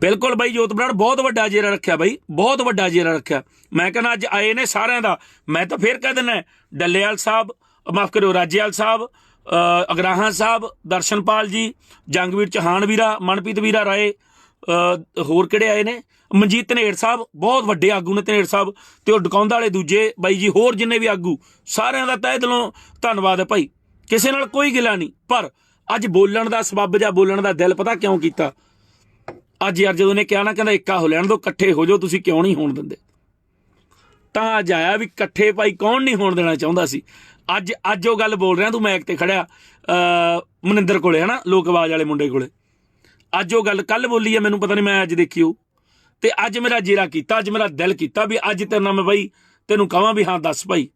ਬਿਲਕੁਲ ਬਾਈ ਜੋਤ ਬਰਾੜ, ਬਹੁਤ ਵੱਡਾ ਜੇਰਾ ਰੱਖਿਆ ਬਾਈ, ਬਹੁਤ ਵੱਡਾ ਜੇਰਾ ਰੱਖਿਆ। ਮੈਂ ਕਹਿੰਦਾ ਅੱਜ ਆਏ ਨੇ ਸਾਰਿਆਂ ਦਾ, ਮੈਂ ਤਾਂ ਫੇਰ ਕਹਿ ਦਿੰਦਾ, ਡੱਲੇਵਾਲ ਸਾਹਿਬ, ਮਾਫ ਕਰਿਓ, ਰਾਜੇਵਾਲ ਸਾਹਿਬ ਅਗਰਾਹਾਂ ਸਾਹਿਬ, ਦਰਸ਼ਨਪਾਲ ਜੀ, ਜੰਗਵੀਰ ਚੌਹਾਨ ਵੀਰਾ, ਮਨਪ੍ਰੀਤ ਵੀਰਾ ਰਾਏ ਹੋਰ ਕਿਹੜੇ ਆਏ ਨੇ? ਮਨਜੀਤ ਧਨੇੜ ਸਾਹਿਬ, ਬਹੁਤ ਵੱਡੇ ਆਗੂ ਨੇ ਧਨੇੜ ਸਾਹਿਬ, ਤੇ ਉਹ ਡਕਾਉਂਦਾ ਵਾਲੇ ਦੂਜੇ, ਬਾਈ ਜੀ, ਹੋਰ ਜਿੰਨੇ ਵੀ ਆਗੂ, ਸਾਰਿਆਂ ਦਾ ਤਹਿ ਦਿਲੋਂ ਧੰਨਵਾਦ ਹੈ ਭਾਈ। ਕਿਸੇ ਨਾਲ ਕੋਈ ਗਿਲਾ ਨਹੀਂ, ਪਰ ਅੱਜ ਬੋਲਣ ਦਾ ਸਬੱਬ ਜਾਂ ਬੋਲਣ ਦਾ ਦਿਲ ਪਤਾ ਕਿਉਂ ਕੀਤਾ? ਅੱਜ ਯਾਰ ਜਦੋਂ ਨੇ ਕਿਹਾ ਨਾ, ਕਹਿੰਦਾ ਇੱਕਾ ਹੋ ਲੈਣ ਦੋ, ਇਕੱਠੇ ਹੋ ਜਾਓ, ਤੁਸੀਂ ਕਿਉਂ ਨਹੀਂ ਹੋਣ ਦਿੰਦੇ? ਤਾਂ ਅੱਜ ਆਇਆ ਵੀ ਇਕੱਠੇ ਭਾਈ ਕੌਣ ਨਹੀਂ ਹੋਣ ਦੇਣਾ ਚਾਹੁੰਦਾ ਸੀ? ਅੱਜ ਅੱਜ ਉਹ ਗੱਲ ਬੋਲ ਰਿਹਾ ਤੂੰ ਮੈਕ ਤੇ ਖੜਿਆ। ਅ ਮਨਿੰਦਰ ਕੋਲੇ ਹਨਾ? ਲੋਕ ਆਵਾਜ਼ ਵਾਲੇ ਮੁੰਡੇ ਕੋਲੇ। ਅੱਜ ਉਹ ਗੱਲ ਕੱਲ ਬੋਲੀ ਆ ਮੈਨੂੰ ਪਤਾ ਨਹੀਂ ਮੈਂ ਅੱਜ ਦੇਖੀ ਉਹ। ਤੇ ਅੱਜ ਮੇਰਾ ਜੀਰਾ ਕੀਤਾ ਅੱਜ ਮੇਰਾ ਦਿਲ ਕੀਤਾ ਵੀ ਅੱਜ ਤੇਰੇ ਨਾਲ ਮੈਂ ਬਾਈ ਤੈਨੂੰ ਕਹਾਂ ਵੀ ਹਾਂ ਦੱਸ ਭਾਈ।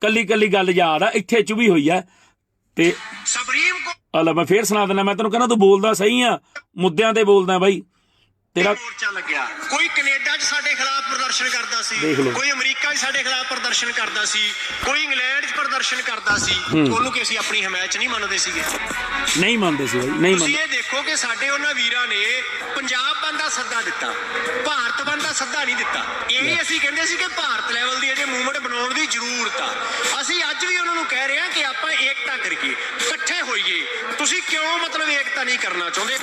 ਕੱਲੀ ਕੱਲੀ ਗੱਲ ਯਾਦ ਆ ਇੱਥੇ ਚੁਭੀ ਹੋਈ ਆ। ਤੇ ਸੁਪਰੀਮ ਕੋਰਟ ਆ ਲੈ ਮੈਂ ਫੇਰ ਸੁਣਾ ਦਿੰਦਾ ਮੈਂ ਤੈਨੂੰ ਕਹਿੰਦਾ ਤੂੰ ਬੋਲਦਾ ਸਹੀ ਆ ਮੁੱਦਿਆਂ ਤੇ ਬੋਲਦਾ ਬਾਈ। ਤੇਰਾ ਮੋਰਚਾ ਲੱਗਿਆ। ਕੋਈ ਕੈਨੇਡਾ 'ਚ ਸਾਡੇ ਖਿਲਾਫ ਪ੍ਰਦਰਸ਼ਨ ਕਰਦਾ ਸੀ ਦੇਖ ਲਓ। ਕੋਈ ਅਮਰੀਕਾ 'ਚ ਸਾਡੇ ਖਿਲਾਫ ਪ੍ਰਦਰਸ਼ਨ ਕਰਦਾ ਸੀ ਕੋਈ ਇੰਗਲੈਂਡ 'ਚ ਪ੍ਰਦਰਸ਼ਨ ਕਰਦਾ ਸੀ ਉਹਨੂੰ ਕਿ ਅਸੀਂ ਆਪਣੀ ਹਮਾਇਤ 'ਚ ਨਹੀਂ ਮੰਨਦੇ ਸੀਗੇ? ਨਹੀਂ ਮੰਨਦੇ ਸੀ ਬਾਈ ਨਹੀਂ ਤੁਸੀਂ ਮੰਨਦੇ। ਇਹ ਦੇਖੋ ਕਿ ਸਾਡੇ ਉਹਨਾਂ ਵੀਰਾਂ ਨੇ ਪੰਜਾਬ ਬੰਦ ਦਾ ਸੱਦਾ ਦਿੱਤਾ ਭਾਰਤ ਬੰਦ ਦਾ ਸੱਦਾ ਨਹੀਂ ਦਿੱਤਾ। ਇਹੀ ਅਸੀਂ ਕਹਿੰਦੇ ਸੀ ਕਿ ਭਾਰਤ ਲੈਵਲ ਦੀ ਅਜੇ ਮੂਵਮੈਂਟ ਬਣਾਉਣ ਦੀ ਜ਼ਰੂਰਤ ਆ। ਅਸੀਂ ਅੱਜ ਵੀ ਉਹਨਾਂ ਨੂੰ ਕਹਿ ਰਹੇ ਹਾਂ ਕਿ ਆਪਾਂ ਏਕਤਾ ਕਰੀਏ ਇਕੱਠੇ ਹੋਈਏ। ਤੁਸੀਂ ਕਿਉਂ ਮਤਲਬ ਏਕਤਾ ਨਹੀਂ ਕਰਨਾ ਚਾਹੁੰਦੇ?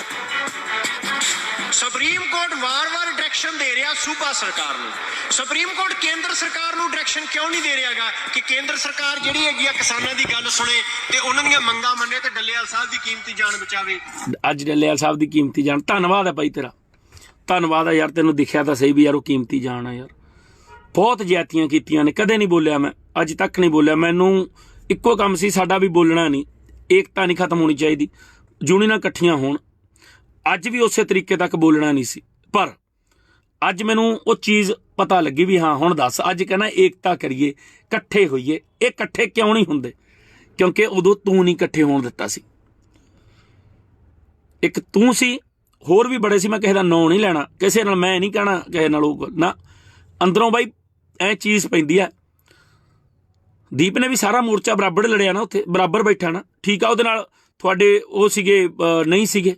ਸੁਪਰੀਮ ਕੋਰਟ ਵਾਰ-ਵਾਰ ਡਾਇਰੈਕਸ਼ਨ ਦੇ ਰਿਹਾ ਸੂਬਾ ਸਰਕਾਰ ਨੂੰ। ਸੁਪਰੀਮ ਕੋਰਟ ਕੇਂਦਰ ਸਰਕਾਰ ਨੂੰ ਡਾਇਰੈਕਸ਼ਨ ਕਿਉਂ ਨਹੀਂ ਦੇ ਰਿਹਾਗਾ? ਕਿ ਕੇਂਦਰ ਸਰਕਾਰ ਜਿਹੜੀ ਹੈਗੀ ਆ ਕਿਸਾਨਾਂ ਦੀ ਗੱਲ ਸੁਣੇ ਤੇ ਉਹਨਾਂ ਦੀਆਂ ਮੰਗਾਂ ਮੰਨੇ ਤੇ ਡੱਲੇਵਾਲ ਸਾਹਿਬ ਦੀ ਕੀਮਤੀ ਜਾਨ ਬਚਾਵੇ। ਅੱਜ ਡੱਲੇਵਾਲ ਸਾਹਿਬ ਦੀ ਕੀਮਤੀ ਜਾਨ। ਧੰਨਵਾਦ ਹੈ ਭਾਈ ਤੇਰਾ। ਧੰਨਵਾਦ ਹੈ ਯਾਰ, ਤੈਨੂੰ ਦਿਖਿਆ ਤਾਂ ਸਹੀ ਵੀ ਯਾਰ, ਉਹ ਕੀਮਤੀ ਜਾਨ ਆ ਯਾਰ। ਬਹੁਤ ਜ਼ਿਆਤੀਆਂ ਕੀਤੀਆਂ ਨੇ, ਕਦੇ ਨਹੀਂ ਬੋਲਿਆ ਮੈਂ, ਅੱਜ ਤੱਕ ਨਹੀਂ ਬੋਲਿਆ। ਮੈਨੂੰ ਇੱਕੋ ਕੰਮ ਸੀ, ਸਾਡਾ ਵੀ ਬੋਲਣਾ ਨਹੀਂ। ਏਕਤਾ ਨਹੀਂ ਖਤਮ ਹੋਣੀ ਚਾਹੀਦੀ। ਯੂਨੀਅਨਾਂ ਇਕੱਠੀਆਂ ਹੋਣ। ਅੱਜ ਵੀ ਉਸੇ ਤਰੀਕੇ ਤੱਕ ਬੋਲਣਾ ਨਹੀਂ ਸੀ। ਪਰ ਅੱਜ ਮੈਨੂੰ ਉਹ ਚੀਜ਼ ਪਤਾ ਲੱਗੀ ਵੀ ਹਾਂ, ਹੁਣ ਦੱਸ। ਅੱਜ ਕਹਿੰਦਾ, ਏਕਤਾ ਕਰੀਏ, ਇਕੱਠੇ ਹੋਈਏ। ਇਹ ਇਕੱਠੇ ਕਿਉਂ ਨਹੀਂ ਹੁੰਦੇ? ਕਿਉਂਕਿ ਉਦੋਂ ਤੂੰ ਨਹੀਂ ਇਕੱਠੇ ਹੋਣ ਦਿੱਤਾ ਸੀ। ਇੱਕ ਤੂੰ ਸੀ, ਹੋਰ ਵੀ ਬੜੇ ਸੀ। ਮੈਂ ਕਿਸੇ ਦਾ ਨਾਂ ਨਹੀਂ ਲੈਣਾ। ਕਿਸੇ ਨਾਲ ਮੈਂ ਨਹੀਂ ਕਹਿਣਾ, ਕਿਸੇ ਨਾਲ ਉਹ ਨਾ। ਅੰਦਰੋਂ ਬਾਈ, ਐ ਚੀਜ਼ ਪੈਂਦੀ ਆ। ਦੀਪ ਨੇ ਵੀ ਸਾਰਾ ਮੋਰਚਾ ਬਰਾਬਰ ਲੜਿਆ ਨਾ ਉੱਥੇ। ਬਰਾਬਰ ਬੈਠਾ ਨਾ। ਠੀਕ ਆ, ਉਹਦੇ ਨਾਲ ਤੁਹਾਡੇ ਉਹ ਸੀਗੇ ਨਹੀਂ ਸੀਗੇ।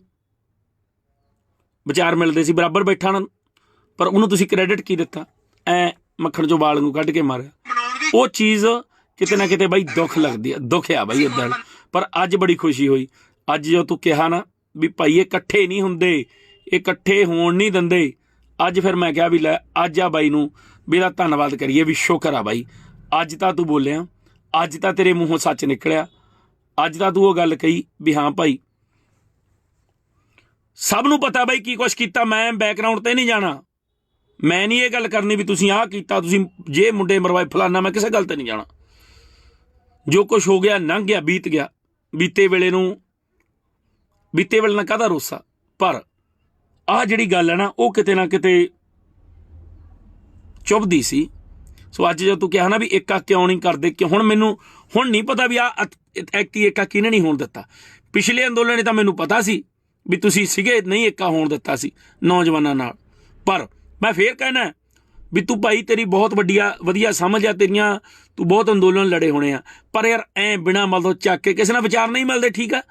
ਵਿਚਾਰ ਮਿਲਦੇ ਸੀ, ਬਰਾਬਰ ਬੈਠਾ ਨਾ। ਪਰ ਉਹਨੂੰ ਤੁਸੀਂ ਕ੍ਰੈਡਿਟ ਕੀ ਦਿੱਤਾ? ਐ ਮੱਖਣ ਚੋਂ ਵਾਲ ਨੂੰ ਕੱਢ ਕੇ ਮਾਰਿਆ। ਉਹ ਚੀਜ਼ ਕਿਤੇ ਨਾ ਕਿਤੇ ਬਾਈ ਦੁੱਖ ਲੱਗਦੀ ਆ, ਦੁੱਖ ਆ ਬਾਈ ਇਦਾਂ ਪਰ ਅੱਜ ਬੜੀ ਖੁਸ਼ੀ ਹੋਈ। ਅੱਜ ਜੋ ਤੂੰ ਕਿਹਾ ਨਾ ਵੀ ਭਾਈ ਇਹ ਇਕੱਠੇ ਨਹੀਂ ਹੁੰਦੇ, ਇਹ ਇਕੱਠੇ ਹੋਣ ਨਹੀਂ ਦਿੰਦੇ। ਅੱਜ ਫਿਰ ਮੈਂ ਕਿਹਾ ਵੀ ਲੈ, ਅੱਜ ਆ ਬਾਈ ਨੂੰ ਵੀ ਇਹਦਾ ਧੰਨਵਾਦ ਕਰੀਏ ਵੀ ਸ਼ੁਕਰ ਆ ਬਾਈ। ਅੱਜ ਤਾਂ ਤੂੰ ਬੋਲਿਆ, ਅੱਜ ਤਾਂ ਤੇਰੇ ਮੂੰਹੋਂ ਸੱਚ ਨਿਕਲਿਆ। ਅੱਜ ਤਾਂ ਤੂੰ ਉਹ ਗੱਲ ਕਹੀ ਵੀ ਹਾਂ ਭਾਈ ਸਭ ਨੂੰ ਪਤਾ ਬਾਈ ਕੀ ਕੁਛ ਕੀਤਾ, ਮੈਂ ਬੈਕਗ੍ਰਾਉਂਡ ਤੇ ਨਹੀਂ ਜਾਣਾ। ਮੈਂ ਨਹੀਂ ਇਹ ਗੱਲ ਕਰਨੀ ਵੀ ਤੁਸੀਂ ਆਹ ਕੀਤਾ, ਤੁਸੀਂ ਜੇ ਮੁੰਡੇ ਮਰਵਾਏ ਫਲਾਨਾ, ਮੈਂ ਕਿਸੇ ਗੱਲ ਤੇ ਨਹੀਂ ਜਾਣਾ। ਜੋ ਕੁਝ ਹੋ ਗਿਆ, ਲੰਘ ਗਿਆ, ਬੀਤ ਗਿਆ। ਬੀਤੇ ਵੇਲੇ ਨੂੰ, ਬੀਤੇ ਵੇਲੇ ਨਾਲ ਕਾਹਦਾ ਰੋਸਾ? ਪਰ ਆਹ ਜਿਹੜੀ ਗੱਲ ਹੈ ਨਾ, ਉਹ ਕਿਤੇ ਨਾ ਕਿਤੇ ਚੁੱਭਦੀ ਸੀ। ਸੋ ਅੱਜ ਜਦ ਤੂੰ ਕਿਹਾ ਨਾ ਵੀ ਏਕਾ ਕਿਉਂ ਨਹੀਂ ਕਰਦੇ, ਕਿ ਹੁਣ ਮੈਨੂੰ, ਹੁਣ ਨਹੀਂ ਪਤਾ ਵੀ ਆ ਐਕਟੀ ਏਕਾ ਕਿਹਨੇ ਨਹੀਂ ਹੋਣ ਦਿੱਤਾ। ਪਿਛਲੇ ਅੰਦੋਲਨ 'ਚ ਤਾਂ ਮੈਨੂੰ ਪਤਾ ਸੀ ਵੀ ਤੁਸੀਂ ਸੀਗੇ, ਨਹੀਂ ਏਕਾ ਹੋਣ ਦਿੱਤਾ ਸੀ ਨੌਜਵਾਨਾਂ ਨਾਲ। ਪਰ ਮੈਂ ਫੇਰ ਕਹਿਣਾ ਵੀ ਤੂੰ ਭਾਈ ਤੇਰੀ ਬਹੁਤ ਵੱਡੀਆ, ਵਧੀਆ ਸਮਝ ਆ ਤੇਰੀਆਂ, ਤੂੰ ਬਹੁਤ ਅੰਦੋਲਨ ਲੜੇ ਹੋਣੇ ਆ। ਪਰ ਯਾਰ ਐ ਬਿਨਾ ਮਤਲਬ ਚੱਕ ਕੇ ਕਿਸੇ ਨਾਲ ਵਿਚਾਰ ਨਹੀਂ ਮਿਲਦੇ, ਠੀਕ ਆ?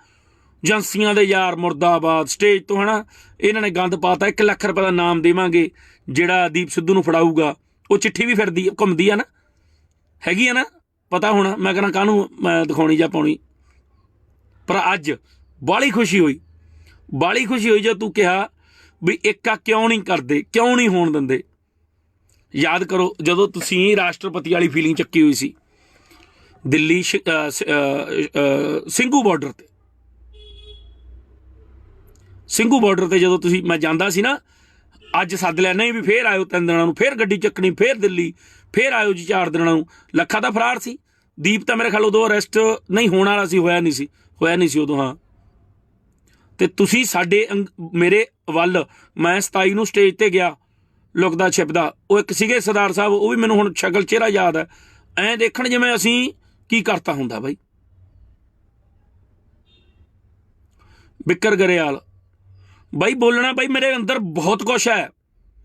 ਏਜੰਸੀਆਂ ਦੇ ਯਾਰ ਮੁਰਦਾਬਾਦ, ਸਟੇਜ ਤੋਂ ਹਨਾ, ਇਹਨਾਂ ਨੇ ਗੰਦ ਪਾਤਾ 1 ਲੱਖ ਰੁਪਏ ਦਾ ਨਾਮ ਦੇਵਾਂਗੇ, ਜਿਹੜਾ ਦੀਪ ਸਿੱਧੂ ਨੂੰ ਫੜਾਊਗਾ। ਉਹ ਚਿੱਠੀ ਵੀ ਫਿਰਦੀ, ਘੁੰਮਦੀ ਆ ਨਾ। ਹੈਗੀ ਆ ਨਾ? ਪਤਾ ਹੋਣਾ, ਮੈਂ ਕਹਿੰਦਾ ਕਾਹਨੂੰ, ਮੈਂ ਦਿਖਾਉਣੀ ਜਾਂ ਪਾਉਣੀ। ਪਰ ਅੱਜ ਬਾਲੀ ਖੁਸ਼ੀ ਹੋਈ। ਬਾਲੀ ਖੁਸ਼ੀ ਹੋਈ ਜਦ ਤੂੰ ਕਿਹਾ ਵੀ ਏਕਾ ਕਿਉਂ ਨਹੀਂ ਕਰਦੇ, ਕਿਉਂ ਨਹੀਂ ਹੋਣ ਦਿੰਦੇ। ਯਾਦ ਕਰੋ ਜਦੋਂ ਤੁਸੀਂ ਰਾਸ਼ਟਰਪਤੀ ਵਾਲੀ ਫੀਲਿੰਗ ਚੱਕੀ ਹੋਈ ਸੀ, ਦਿੱਲੀ ਸ਼ਿ- ਅਹ ਸਿੰਘੂ ਬਾਰਡਰ ਤੇ। ਸਿੰਘੂ ਬਾਰਡਰ ਤੇ ਜਦੋਂ ਤੁਸੀਂ, ਮੈਂ ਜਾਂਦਾ ਸੀ ਨਾ, ਅੱਜ ਸੱਦ ਲਿਆ, ਨਹੀਂ ਵੀ ਫੇਰ ਆਇਓ ਤਿੰਨ ਦਿਨਾਂ ਨੂੰ, ਫੇਰ ਗੱਡੀ ਚੱਕਣੀ, ਫੇਰ ਦਿੱਲੀ, ਫੇਰ ਆਇਓ ਜੀ ਚਾਰ ਦਿਨਾਂ ਨੂੰ। ਲੱਖਾ ਦਾ ਫਰਾਰ ਸੀ। ਦੀਪ ਤਾਂ ਮੇਰੇ ਖਿਆਲ ਉਦੋਂ ਅਰੈਸਟ ਨਹੀਂ ਹੋਣ ਵਾਲਾ ਸੀ, ਹੋਇਆ ਨਹੀਂ ਸੀ, ਹੋਇਆ ਨਹੀਂ ਸੀ ਉਦੋਂ, ਹਾਂ। ਤੇ ਤੁਸੀਂ ਸਾਡੇ ਅੰਗ- ਮੇਰੇ ਵੱਲ, ਮੈਂ 27 ਨੂੰ ਸਟੇਜ ਤੇ ਗਿਆ, ਲੁਕਦਾ ਛਿਪਦਾ। ਉਹ ਇੱਕ ਸੀਗੇ ਸਰਦਾਰ ਸਾਹਿਬ, ਉਹ ਵੀ ਮੈਨੂੰ ਹੁਣ ਸ਼ਕਲ, ਚਿਹਰਾ ਯਾਦ ਹੈ। ਐਂ ਦੇਖਣ ਜਿਵੇਂ ਅਸੀਂ ਕੀ ਕਰਤਾ ਹੁੰਦਾ ਬਾਈ। ਬਿੱਕਰ ਗਰੇਵਾਲ। ਬਾਈ ਬੋਲਣਾ ਬਾਈ ਮੇਰੇ ਅੰਦਰ ਬਹੁਤ ਕੁਛ ਹੈ,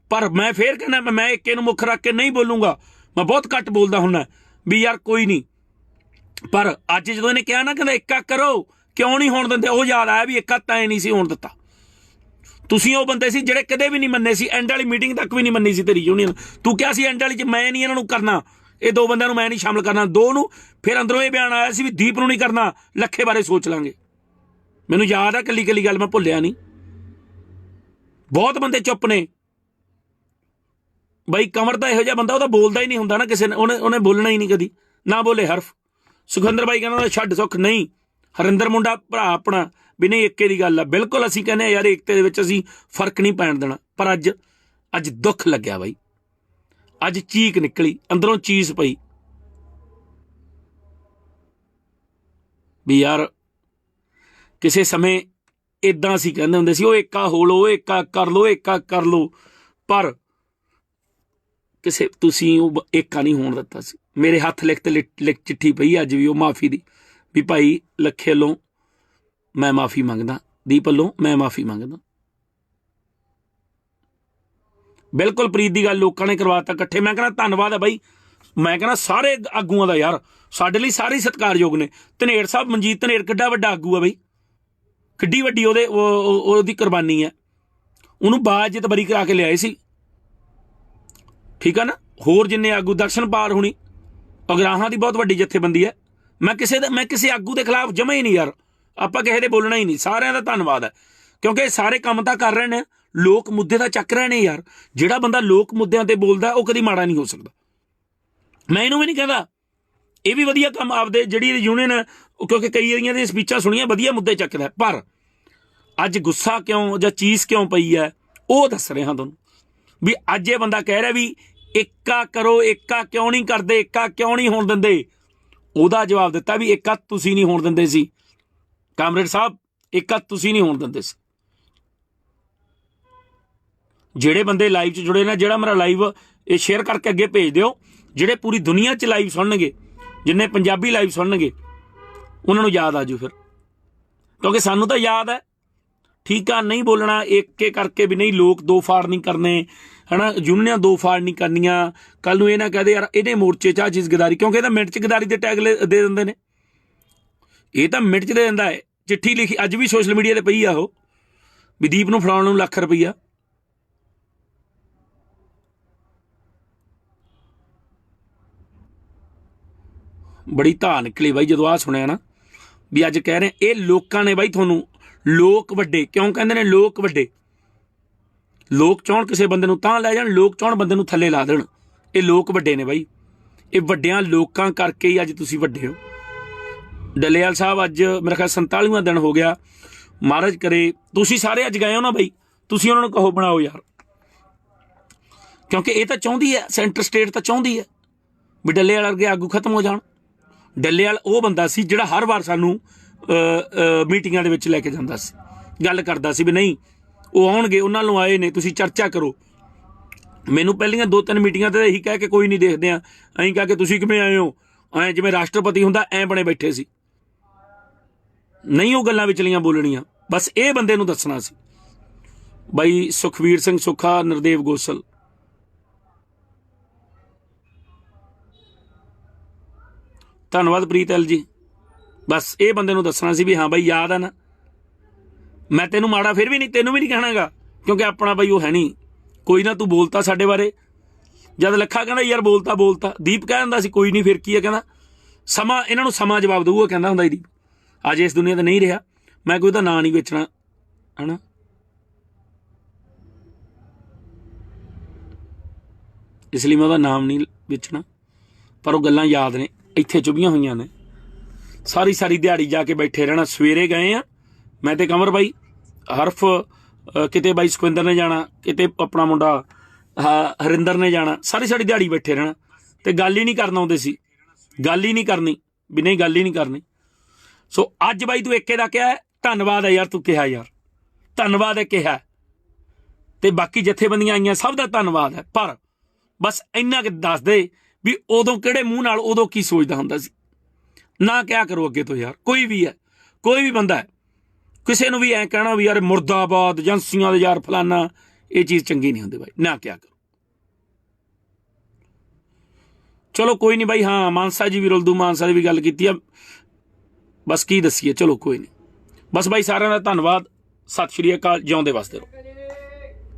ਪਰ ਮੈਂ ਫੇਰ ਕਹਿੰਦਾ ਮੈਂ- ਮੈਂ ਇੱਕੇ ਨੂੰ ਮੁੱਖ ਰੱਖ ਕੇ ਨਹੀਂ ਬੋਲੂੰਗਾ। ਮੈਂ ਬਹੁਤ ਘੱਟ ਬੋਲਦਾ ਹੁੰਨਾ ਵੀ ਯਾਰ ਕੋਈ ਨਹੀਂ। ਪਰ ਅੱਜ ਜਦੋਂ ਇਹਨੇ ਕਿਹਾ ਨਾ ਕਹਿੰਦਾ ਇੱਕਾ ਕਰੋ ਕਿਉਂ ਨਹੀਂ ਹੋਣ ਦਿੰਦੇ? ਉਹ ਯਾਦ ਆਇਆ ਵੀ ਇੱਕਾ ਤਾਂ ਨਹੀਂ ਸੀ ਹੋਣ ਦਿੱਤਾ। ਤੁਸੀਂ ਉਹ ਬੰਦੇ ਸੀ ਜਿਹੜੇ ਕਦੇ ਵੀ ਨਹੀਂ ਮੰਨੇ ਸੀ ਐਂਡ ਵਾਲੀ ਮੀਟਿੰਗ ਤੱਕ ਵੀ ਨਹੀਂ ਮੰਨੀ ਸੀ ਤੇਰੀ ਯੂਨੀਅਨ ਤੂੰ ਕਿਹਾ ਸੀ ਐਂਡ ਵਾਲੀ ਚ ਮੈਂ ਨਹੀਂ ਇਹਨਾਂ ਨੂੰ ਕਰਨਾ। ਇਹ ਦੋ ਬੰਦਿਆਂ ਨੂੰ ਮੈਂ ਨਹੀਂ ਸ਼ਾਮਲ ਕਰਨਾ। ਦੋ ਨੂੰ ਫਿਰ ਅੰਦਰੋਂ ਇਹ ਬਿਆਨ ਆਇਆ ਸੀ ਵੀ ਦੀਪ ਨੂੰ ਨਹੀਂ ਕਰਨਾ। ਲੱਖੇ ਬਾਰੇ ਸੋਚ ਲਾਂਗੇ। ਮੈਨੂੰ ਯਾਦ ਆ ਕੱਲੀ ਕੱਲੀ ਗੱਲ, ਮੈਂ ਭੁੱਲਿਆ ਨਹੀਂ। ਬਹੁਤ ਬੰਦੇ ਚੁੱਪ ਨੇ। ਬਾਈ ਕਮਰ ਦਾ ਇਹੋ ਜਿਹਾ ਬੰਦਾ ਉਹਦਾ ਬੋਲਦਾ ਹੀ ਨਹੀਂ ਹੁੰਦਾ ਨਾ ਕਿਸੇ ਨੇ। ਉਹਨੇ ਉਹਨੇ ਬੋਲਣਾ ਹੀ ਨਹੀਂ ਕਦੀ। ਨਾ ਬੋਲੇ ਹਰਫ। ਸੁਖਿੰਦਰ ਬਾਈ ਕਹਿੰਦਾ, ਛੱਡ ਸੁੱਖ, ਨਹੀਂ। ਹਰਿੰਦਰ ਮੁੰਡਾ ਭਰਾ ਆਪਣਾ ਵੀ ਨਹੀਂ ਇੱਕੇ ਦੀ ਗੱਲ ਆ। ਬਿਲਕੁਲ ਅਸੀਂ ਕਹਿੰਦੇ ਯਾਰ ਏਕਤੇ ਦੇ ਵਿੱਚ ਅਸੀਂ ਫ਼ਰਕ ਨਹੀਂ ਪੈਣ ਦੇਣਾ। ਪਰ ਅੱਜ ਅੱਜ ਦੁੱਖ ਲੱਗਿਆ ਬਾਈ। ਅੱਜ ਚੀਕ ਨਿਕਲੀ, ਅੰਦਰੋਂ ਚੀਜ਼ ਪਈ। ਵੀ ਯਾਰ, ਕਿਸੇ ਸਮੇਂ ਇਦਾਂ ਅਸੀਂ ਕਹਿੰਦੇ ਹੁੰਦੇ ਸੀ, ਉਹ ਏਕਾ ਹੋ ਲੋ ਏਕਾ ਕਰ ਲੋ ਏਕਾ ਕਰ ਲੋ ਪਰ ਕਿਸੇ, ਤੁਸੀਂ ਉਹ ਏਕਾ ਨਹੀਂ ਹੋਣ ਦਿੱਤਾ ਸੀ। ਮੇਰੇ ਹੱਥ ਲਿਖਤ ਤੇ ਲਿਖ ਚਿੱਠੀ ਪਈ ਅੱਜ ਵੀ ਉਹ ਮਾਫੀ ਦੀ। ਵੀ ਭਾਈ ਲੱਖੇ ਵੱਲੋਂ ਮੈਂ ਮਾਫੀ ਮੰਗਦਾ, ਦੀਪ ਵੱਲੋਂ ਮੈਂ ਮਾਫੀ ਮੰਗਦਾ। ਬਿਲਕੁਲ ਪ੍ਰੀਤ ਦੀ ਗੱਲ ਲੋਕਾਂ ਨੇ ਕਰਵਾਤਾ ਇਕੱਠੇ। ਮੈਂ ਕਹਿੰਦਾ, ਧੰਨਵਾਦ ਹੈ ਬਾਈ। ਮੈਂ ਕਹਿੰਦਾ, ਸਾਰੇ ਆਗੂਆਂ ਦਾ ਯਾਰ, ਸਾਡੇ ਲਈ ਸਾਰੇ ਸਤਿਕਾਰਯੋਗ ਨੇ। ਧਨੇੜ ਸਾਹਿਬ, ਮਨਜੀਤ ਧਨੇੜ, ਕਿੱਡਾ ਵੱਡਾ ਆਗੂ ਆ ਬਾਈ। ਕਿੱਡੀ ਵੱਡੀ ਉਹਦੇ, ਉਹ- ਉਹਦੀ ਕੁਰਬਾਨੀ ਹੈ। ਉਹਨੂੰ ਬਾਜ ਬਰੀ ਕਰਾ ਕੇ ਲਿਆਏ ਸੀ। ਠੀਕ ਆ ਨਾ? ਹੋਰ ਜਿੰਨੇ ਆਗੂ ਦਰਸ਼ਨਪਾਲ ਹੁਣੀ, ਅਗਰਾਹਾਂ ਦੀ ਬਹੁਤ ਵੱਡੀ ਜਥੇਬੰਦੀ ਹੈ। ਮੈਂ ਕਿਸੇ ਦਾ ਮੈਂ ਕਿਸੇ ਆਗੂ ਦੇ ਖਿਲਾਫ ਜਮਾ ਹੀ ਨਹੀਂ ਯਾਰ। ਆਪਾਂ ਕਿਸੇ ਦੇ ਬੋਲਣਾ ਹੀ ਨਹੀਂ। ਸਾਰਿਆਂ ਦਾ ਧੰਨਵਾਦ ਹੈ। ਕਿਉਂਕਿ ਇਹ ਸਾਰੇ ਕੰਮ ਤਾਂ ਕਰ ਰਹੇ ਨੇ। ਲੋਕ ਮੁੱਦੇ ਦਾ ਚੱਕ ਰਹੇ ਨੇ ਯਾਰ। ਜਿਹੜਾ ਬੰਦਾ ਲੋਕ ਮੁੱਦਿਆਂ ਤੇ ਬੋਲਦਾ, ਉਹ ਕਦੀ ਮਾੜਾ ਨਹੀਂ ਹੋ ਸਕਦਾ। ਮੈਂ ਇਹਨੂੰ ਵੀ ਨਹੀਂ ਕਹਿੰਦਾ। ਇਹ ਵੀ ਵਧੀਆ ਕੰਮ ਆਪਦੇ ਜਿਹੜੀ ਯੂਨੀਅਨ ਹੈ ਕਿਉਂਕਿ ਕਈ ਏਰੀਆਂ ਦੀਆਂ ਸਪੀਚਾਂ ਸੁਣੀਆਂ, ਵਧੀਆ ਮੁੱਦੇ ਚੱਕਦਾ ਪਰ ਅੱਜ ਗੁੱਸਾ ਕਿਉਂ ਜਾਂ ਚੀਜ਼ ਕਿਉਂ ਪਈ ਹੈ? ਉਹ ਦੱਸ ਰਿਹਾ ਤੁਹਾਨੂੰ। ਵੀ ਅੱਜ ਇਹ ਬੰਦਾ ਕਹਿ ਰਿਹਾ ਵੀ ਏਕਾ ਕਰੋ ਏਕਾ ਕਿਉਂ ਨਹੀਂ ਕਰਦੇ ਏਕਾ ਕਿਉਂ ਨਹੀਂ ਹੋਣ ਦਿੰਦੇ? ਉਹਦਾ ਜਵਾਬ ਦਿੱਤਾ ਵੀ ਇੱਕ ਹੱਥ ਤੁਸੀਂ ਨਹੀਂ ਹੋਣ ਦਿੰਦੇ ਸੀ। ਕਾਮਰੇਡ ਸਾਹਿਬ, ਇੱਕ ਹੱਥ ਤੁਸੀਂ ਨਹੀਂ ਹੋਣ ਦਿੰਦੇ ਸੀ। ਜਿਹੜੇ ਬੰਦੇ ਲਾਈਵ 'ਚ ਜੁੜੇ ਨੇ, ਜਿਹੜਾ ਮੇਰਾ ਲਾਈਵ ਇਹ ਸ਼ੇਅਰ ਕਰਕੇ ਅੱਗੇ ਭੇਜ ਦਿਓ, ਜਿਹੜੇ ਪੂਰੀ ਦੁਨੀਆ 'ਚ ਲਾਈਵ ਸੁਣਨਗੇ, ਜਿੰਨੇ ਪੰਜਾਬੀ ਲਾਈਵ ਸੁਣਨਗੇ, ਉਹਨਾਂ ਨੂੰ ਯਾਦ ਆ ਆਜੂ ਫਿਰ। ਕਿਉਂਕਿ ਸਾਨੂੰ ਤਾਂ ਯਾਦ ਹੈ। ਠੀਕ ਆ, ਨਹੀਂ ਬੋਲਣਾ ਇੱਕ ਏਕੇ ਕਰਕੇ ਵੀ ਨਹੀਂ, ਲੋਕ ਦੋ ਫਾੜ ਨਹੀਂ ਕਰਨੇ। ਹਨਾ ਯੂਨੀਅਨਾਂ ਦੋ ਫਾੜ ਨਹੀਂ ਕਰਨੀਆਂ ਕੱਲ ਨੂੰ ਇਹ ਨਾ ਕਹਦੇ, ਯਾਰ ਇਹਦੇ ਮੋਰਚੇ 'ਚ ਆ ਚੀਜ਼ ਗਦਾਰੀ, ਕਿਉਂਕਿ ਇਹਦਾ ਮਿੰਟ 'ਚ ਗਦਾਰੀ ਦੇ ਟੈਗ ਦੇ ਦਿੰਦੇ ਨੇ। ਇਹ ਤਾਂ ਮਿੰਟ 'ਚ ਦੇ ਦਿੰਦਾ ਹੈ। ਚਿੱਠੀ ਲਿਖੀ, ਅੱਜ ਵੀ ਸੋਸ਼ਲ ਮੀਡੀਆ ਤੇ ਪਈ ਆ ਉਹ, ਵੀ ਦੀਪ ਨੂੰ ਫੜਾਉਣ ਨੂੰ ਲੱਖ ਰੁਪਈਆ। ਬੜੀ ਧਾ ਨਿਕਲੀ ਬਾਈ, ਜਦੋਂ ਆ ਸੁਣਿਆ ਨਾ, ਵੀ ਅੱਜ ਕਹਿ ਰਹੇ, ਇਹ ਲੋਕਾਂ ਨੇ ਬਾਈ ਤੁਹਾਨੂੰ, ਲੋਕ ਵੱਡੇ, ਕਿਉਂ ਕਹਿੰਦੇ ਨੇ ਲੋਕ ਵੱਡੇ? ਲੋਕ ਚਾਹਣ ਕਿਸੇ ਬੰਦੇ ਨੂੰ ਤਾਂ ਲੈ ਜਾਣ, ਲੋਕ ਚਾਹਣ ਬੰਦੇ ਨੂੰ ਥੱਲੇ ਲਾ ਦੇਣ। ਇਹ ਲੋਕ ਵੱਡੇ ਨੇ ਬਾਈ। ਇਹ ਵੱਡਿਆਂ ਲੋਕਾਂ ਕਰਕੇ ਹੀ ਅੱਜ ਤੁਸੀਂ ਵੱਡੇ ਹੋ। ਡਲੇਵਾਲ ਸਾਹਿਬ ਅੱਜ ਮੇਰਾ ਖਿਆਲ 47ਵਾਂ ਦਿਨ ਹੋ ਗਿਆ। ਮਹਾਰਾਜ ਕਰੇ, ਤੁਸੀਂ ਸਾਰੇ ਅੱਜ ਗਏ ਹੋ ਨਾ ਬਾਈ? ਤੁਸੀਂ ਉਹਨਾਂ ਨੂੰ ਕਹੋ ਬਣਾਓ ਯਾਰ। ਕਿਉਂਕਿ ਇਹ ਤਾਂ ਚਾਹੁੰਦੀ ਹੈ, ਸੈਂਟਰ ਸਟੇਟ ਤਾਂ ਚਾਹੁੰਦੀ ਹੈ ਵੀ ਡੱਲੇਵਾਲ ਵਰਗੇ ਆਗੂ ਖਤਮ ਹੋ ਜਾਣ। ਡੱਲੇਵਾਲ ਉਹ ਬੰਦਾ ਸੀ ਜਿਹੜਾ ਹਰ ਵਾਰ ਸਾਨੂੰ ਮੀਟਿੰਗਾਂ ਦੇ ਵਿੱਚ ਲੈ ਕੇ ਜਾਂਦਾ ਸੀ। ਗੱਲ ਕਰਦਾ ਸੀ ਵੀ ਨਹੀਂ ਉਹ ਆਉਣਗੇ, ਉਹਨਾਂ ਨੂੰ ਆਏ ਨੇ, ਤੁਸੀਂ ਚਰਚਾ ਕਰੋ। ਮੈਨੂੰ ਪਹਿਲੀਆਂ ਦੋ ਤਿੰਨ ਮੀਟਿੰਗਾਂ ਤੇ ਇਹੀ ਕਹਿ ਕੇ ਕੋਈ ਨਹੀਂ ਦੇਖਦੇ ਆ। ਐਂ ਕਹਿ ਕੇ ਤੁਸੀਂ ਕਿਵੇਂ ਆਏ ਹੋ? ਐਂ ਜਿਵੇਂ ਰਾਸ਼ਟਰਪਤੀ ਹੁੰਦਾ, ਐਂ ਬਣੇ ਬੈਠੇ ਸੀ। ਨਹੀਂ ਉਹ ਗੱਲਾਂ ਵਿਚਲੀਆਂ ਬੋਲਣੀਆਂ। ਬਸ ਇਹ ਬੰਦੇ ਨੂੰ ਦੱਸਣਾ ਸੀ। ਬਾਈ ਸੁਖਵੀਰ ਸਿੰਘ ਸੁਖਾ, ਨਰਦੇਵ ਗੋਸਲ। ਧੰਨਵਾਦ ਪ੍ਰੀਤ ਐਲ ਜੀ। ਬਸ ਇਹ ਬੰਦੇ ਨੂੰ ਦੱਸਣਾ ਸੀ ਵੀ ਹਾਂ ਬਾਈ ਯਾਦ ਆ ਨਾ। ਮੈਂ ਤੈਨੂੰ ਮਾੜਾ ਫਿਰ ਵੀ ਨਹੀਂ, ਤੈਨੂੰ ਵੀ ਨਹੀਂ ਕਹਿਣਾਗਾ, ਕਿਉਂਕਿ ਆਪਣਾ ਬਈ ਉਹ ਹੈ ਨਹੀਂ। ਕੋਈ ਨਾ ਤੂੰ ਬੋਲਤਾ ਸਾਡੇ ਬਾਰੇ। ਜਦ ਲੱਖਾ ਕਹਿੰਦਾ, ਯਾਰ ਬੋਲਤਾ ਬੋਲਤਾ। ਦੀਪ ਕਹਿ ਦਿੰਦਾ ਸੀ, ਕੋਈ ਨਹੀਂ, ਫਿਰ ਕੀ ਹੈ ਕਹਿੰਦਾ, ਸਮਾਂ, ਇਹਨਾਂ ਨੂੰ ਸਮਾਂ ਜਵਾਬ ਦਊਗਾ, ਕਹਿੰਦਾ ਹੁੰਦਾ ਜੀ ਦੀਪ। ਅੱਜ ਇਸ ਦੁਨੀਆ ਤੇ ਨਹੀਂ ਰਿਹਾ। ਮੈਂ ਕੋਈ ਤਾਂ ਨਾਂ ਨਹੀਂ ਵੇਚਣਾ, ਹਨਾ? ਇਸ ਲਈ ਮੈਂ ਉਹਦਾ ਨਾਮ ਨਹੀਂ ਵੇਚਣਾ, ਪਰ ਉਹ ਗੱਲਾਂ ਯਾਦ ਨੇ, ਇੱਥੇ ਚੁਭੀਆਂ ਹੋਈਆਂ ਨੇ। ਸਾਰੀ ਸਾਰੀ ਦਿਹਾੜੀ ਜਾ ਕੇ ਬੈਠੇ ਰਹਿਣਾ। ਸਵੇਰੇ ਗਏ ਆ ਮੈਂ ਤੇ ਕਮਰ ਬਾਈ ਹਰਫ ਕਿਤੇ ਬਾਈ ਸੁਖਵਿੰਦਰ ਨੇ ਜਾਣਾ ਕਿਤੇ ਆਪਣਾ ਮੁੰਡਾ ਆਹ, ਹਰਿੰਦਰ ਨੇ ਜਾਣਾ ਸਾਰੀ ਸਾਰੀ ਦਿਹਾੜੀ ਬੈਠੇ ਰਹਿਣਾ। ਤੇ ਗੱਲ ਹੀ ਨਹੀਂ ਕਰਨ ਆਉਂਦੇ ਸੀ। ਗੱਲ ਹੀ ਨਹੀਂ ਕਰਨੀ ਵੀ ਨਹੀਂ ਗੱਲ ਹੀ ਨਹੀਂ ਕਰਨੀ। ਸੋ ਅੱਜ ਬਾਈ ਤੂੰ ਏਕੇ ਦਾ ਕਿਹਾ ਧੰਨਵਾਦ ਹੈ ਯਾਰ ਤੂੰ ਕਿਹਾ ਯਾਰ। ਧੰਨਵਾਦ ਹੈ ਕਿਹਾ ਤੇ ਬਾਕੀ ਜਥੇਬੰਦੀਆਂ ਆਈਆਂ ਸਭ ਦਾ ਧੰਨਵਾਦ ਹੈ ਪਰ ਬਸ ਇੰਨਾ ਕਿ ਦੱਸ ਦੇ ਵੀ ਉਦੋਂ ਕਿਹੜੇ ਮੂੰਹ ਨਾਲ ਉਦੋਂ ਕੀ ਸੋਚਦਾ ਹੁੰਦਾ ਸੀ। ਨਾ ਕਿਆ ਕਰੋ ਅੱਗੇ ਤੋਂ ਯਾਰ ਕੋਈ ਵੀ ਹੈ ਕੋਈ ਵੀ ਬੰਦਾ ਹੈ। ਕਿਸੇ ਨੂੰ ਵੀ ਐ ਕਹਿਣਾ ਵੀ ਯਾਰ ਮੁਰਦਾਬਾਦ, ਏਜੰਸੀਆਂ ਦੇ ਯਾਰ ਫਲਾਨਾ, ਇਹ ਚੀਜ਼ ਚੰਗੀ ਨਹੀਂ ਹੁੰਦੀ ਬਾਈ। ਨਾ ਕਿਆ ਕਰੋ। ਚਲੋ ਕੋਈ ਨਹੀਂ ਬਾਈ, ਹਾਂ, ਮਾਨਸਾ ਜੀ ਵੀ ਰੁਲਦੂ, ਮਾਨਸਾ ਦੀ ਵੀ ਗੱਲ ਕੀਤੀ ਆ। ਬਸ ਕੀ ਦਸੀਏ, ਚਲੋ ਕੋਈ ਨਹੀਂ। ਬਸ ਬਾਈ, ਸਾਰਿਆਂ ਦਾ ਧੰਨਵਾਦ। ਸਤਿ ਸ਼੍ਰੀ ਅਕਾਲ, ਜਿਉਂਦੇ ਵਸਦੇ ਰਹੋ।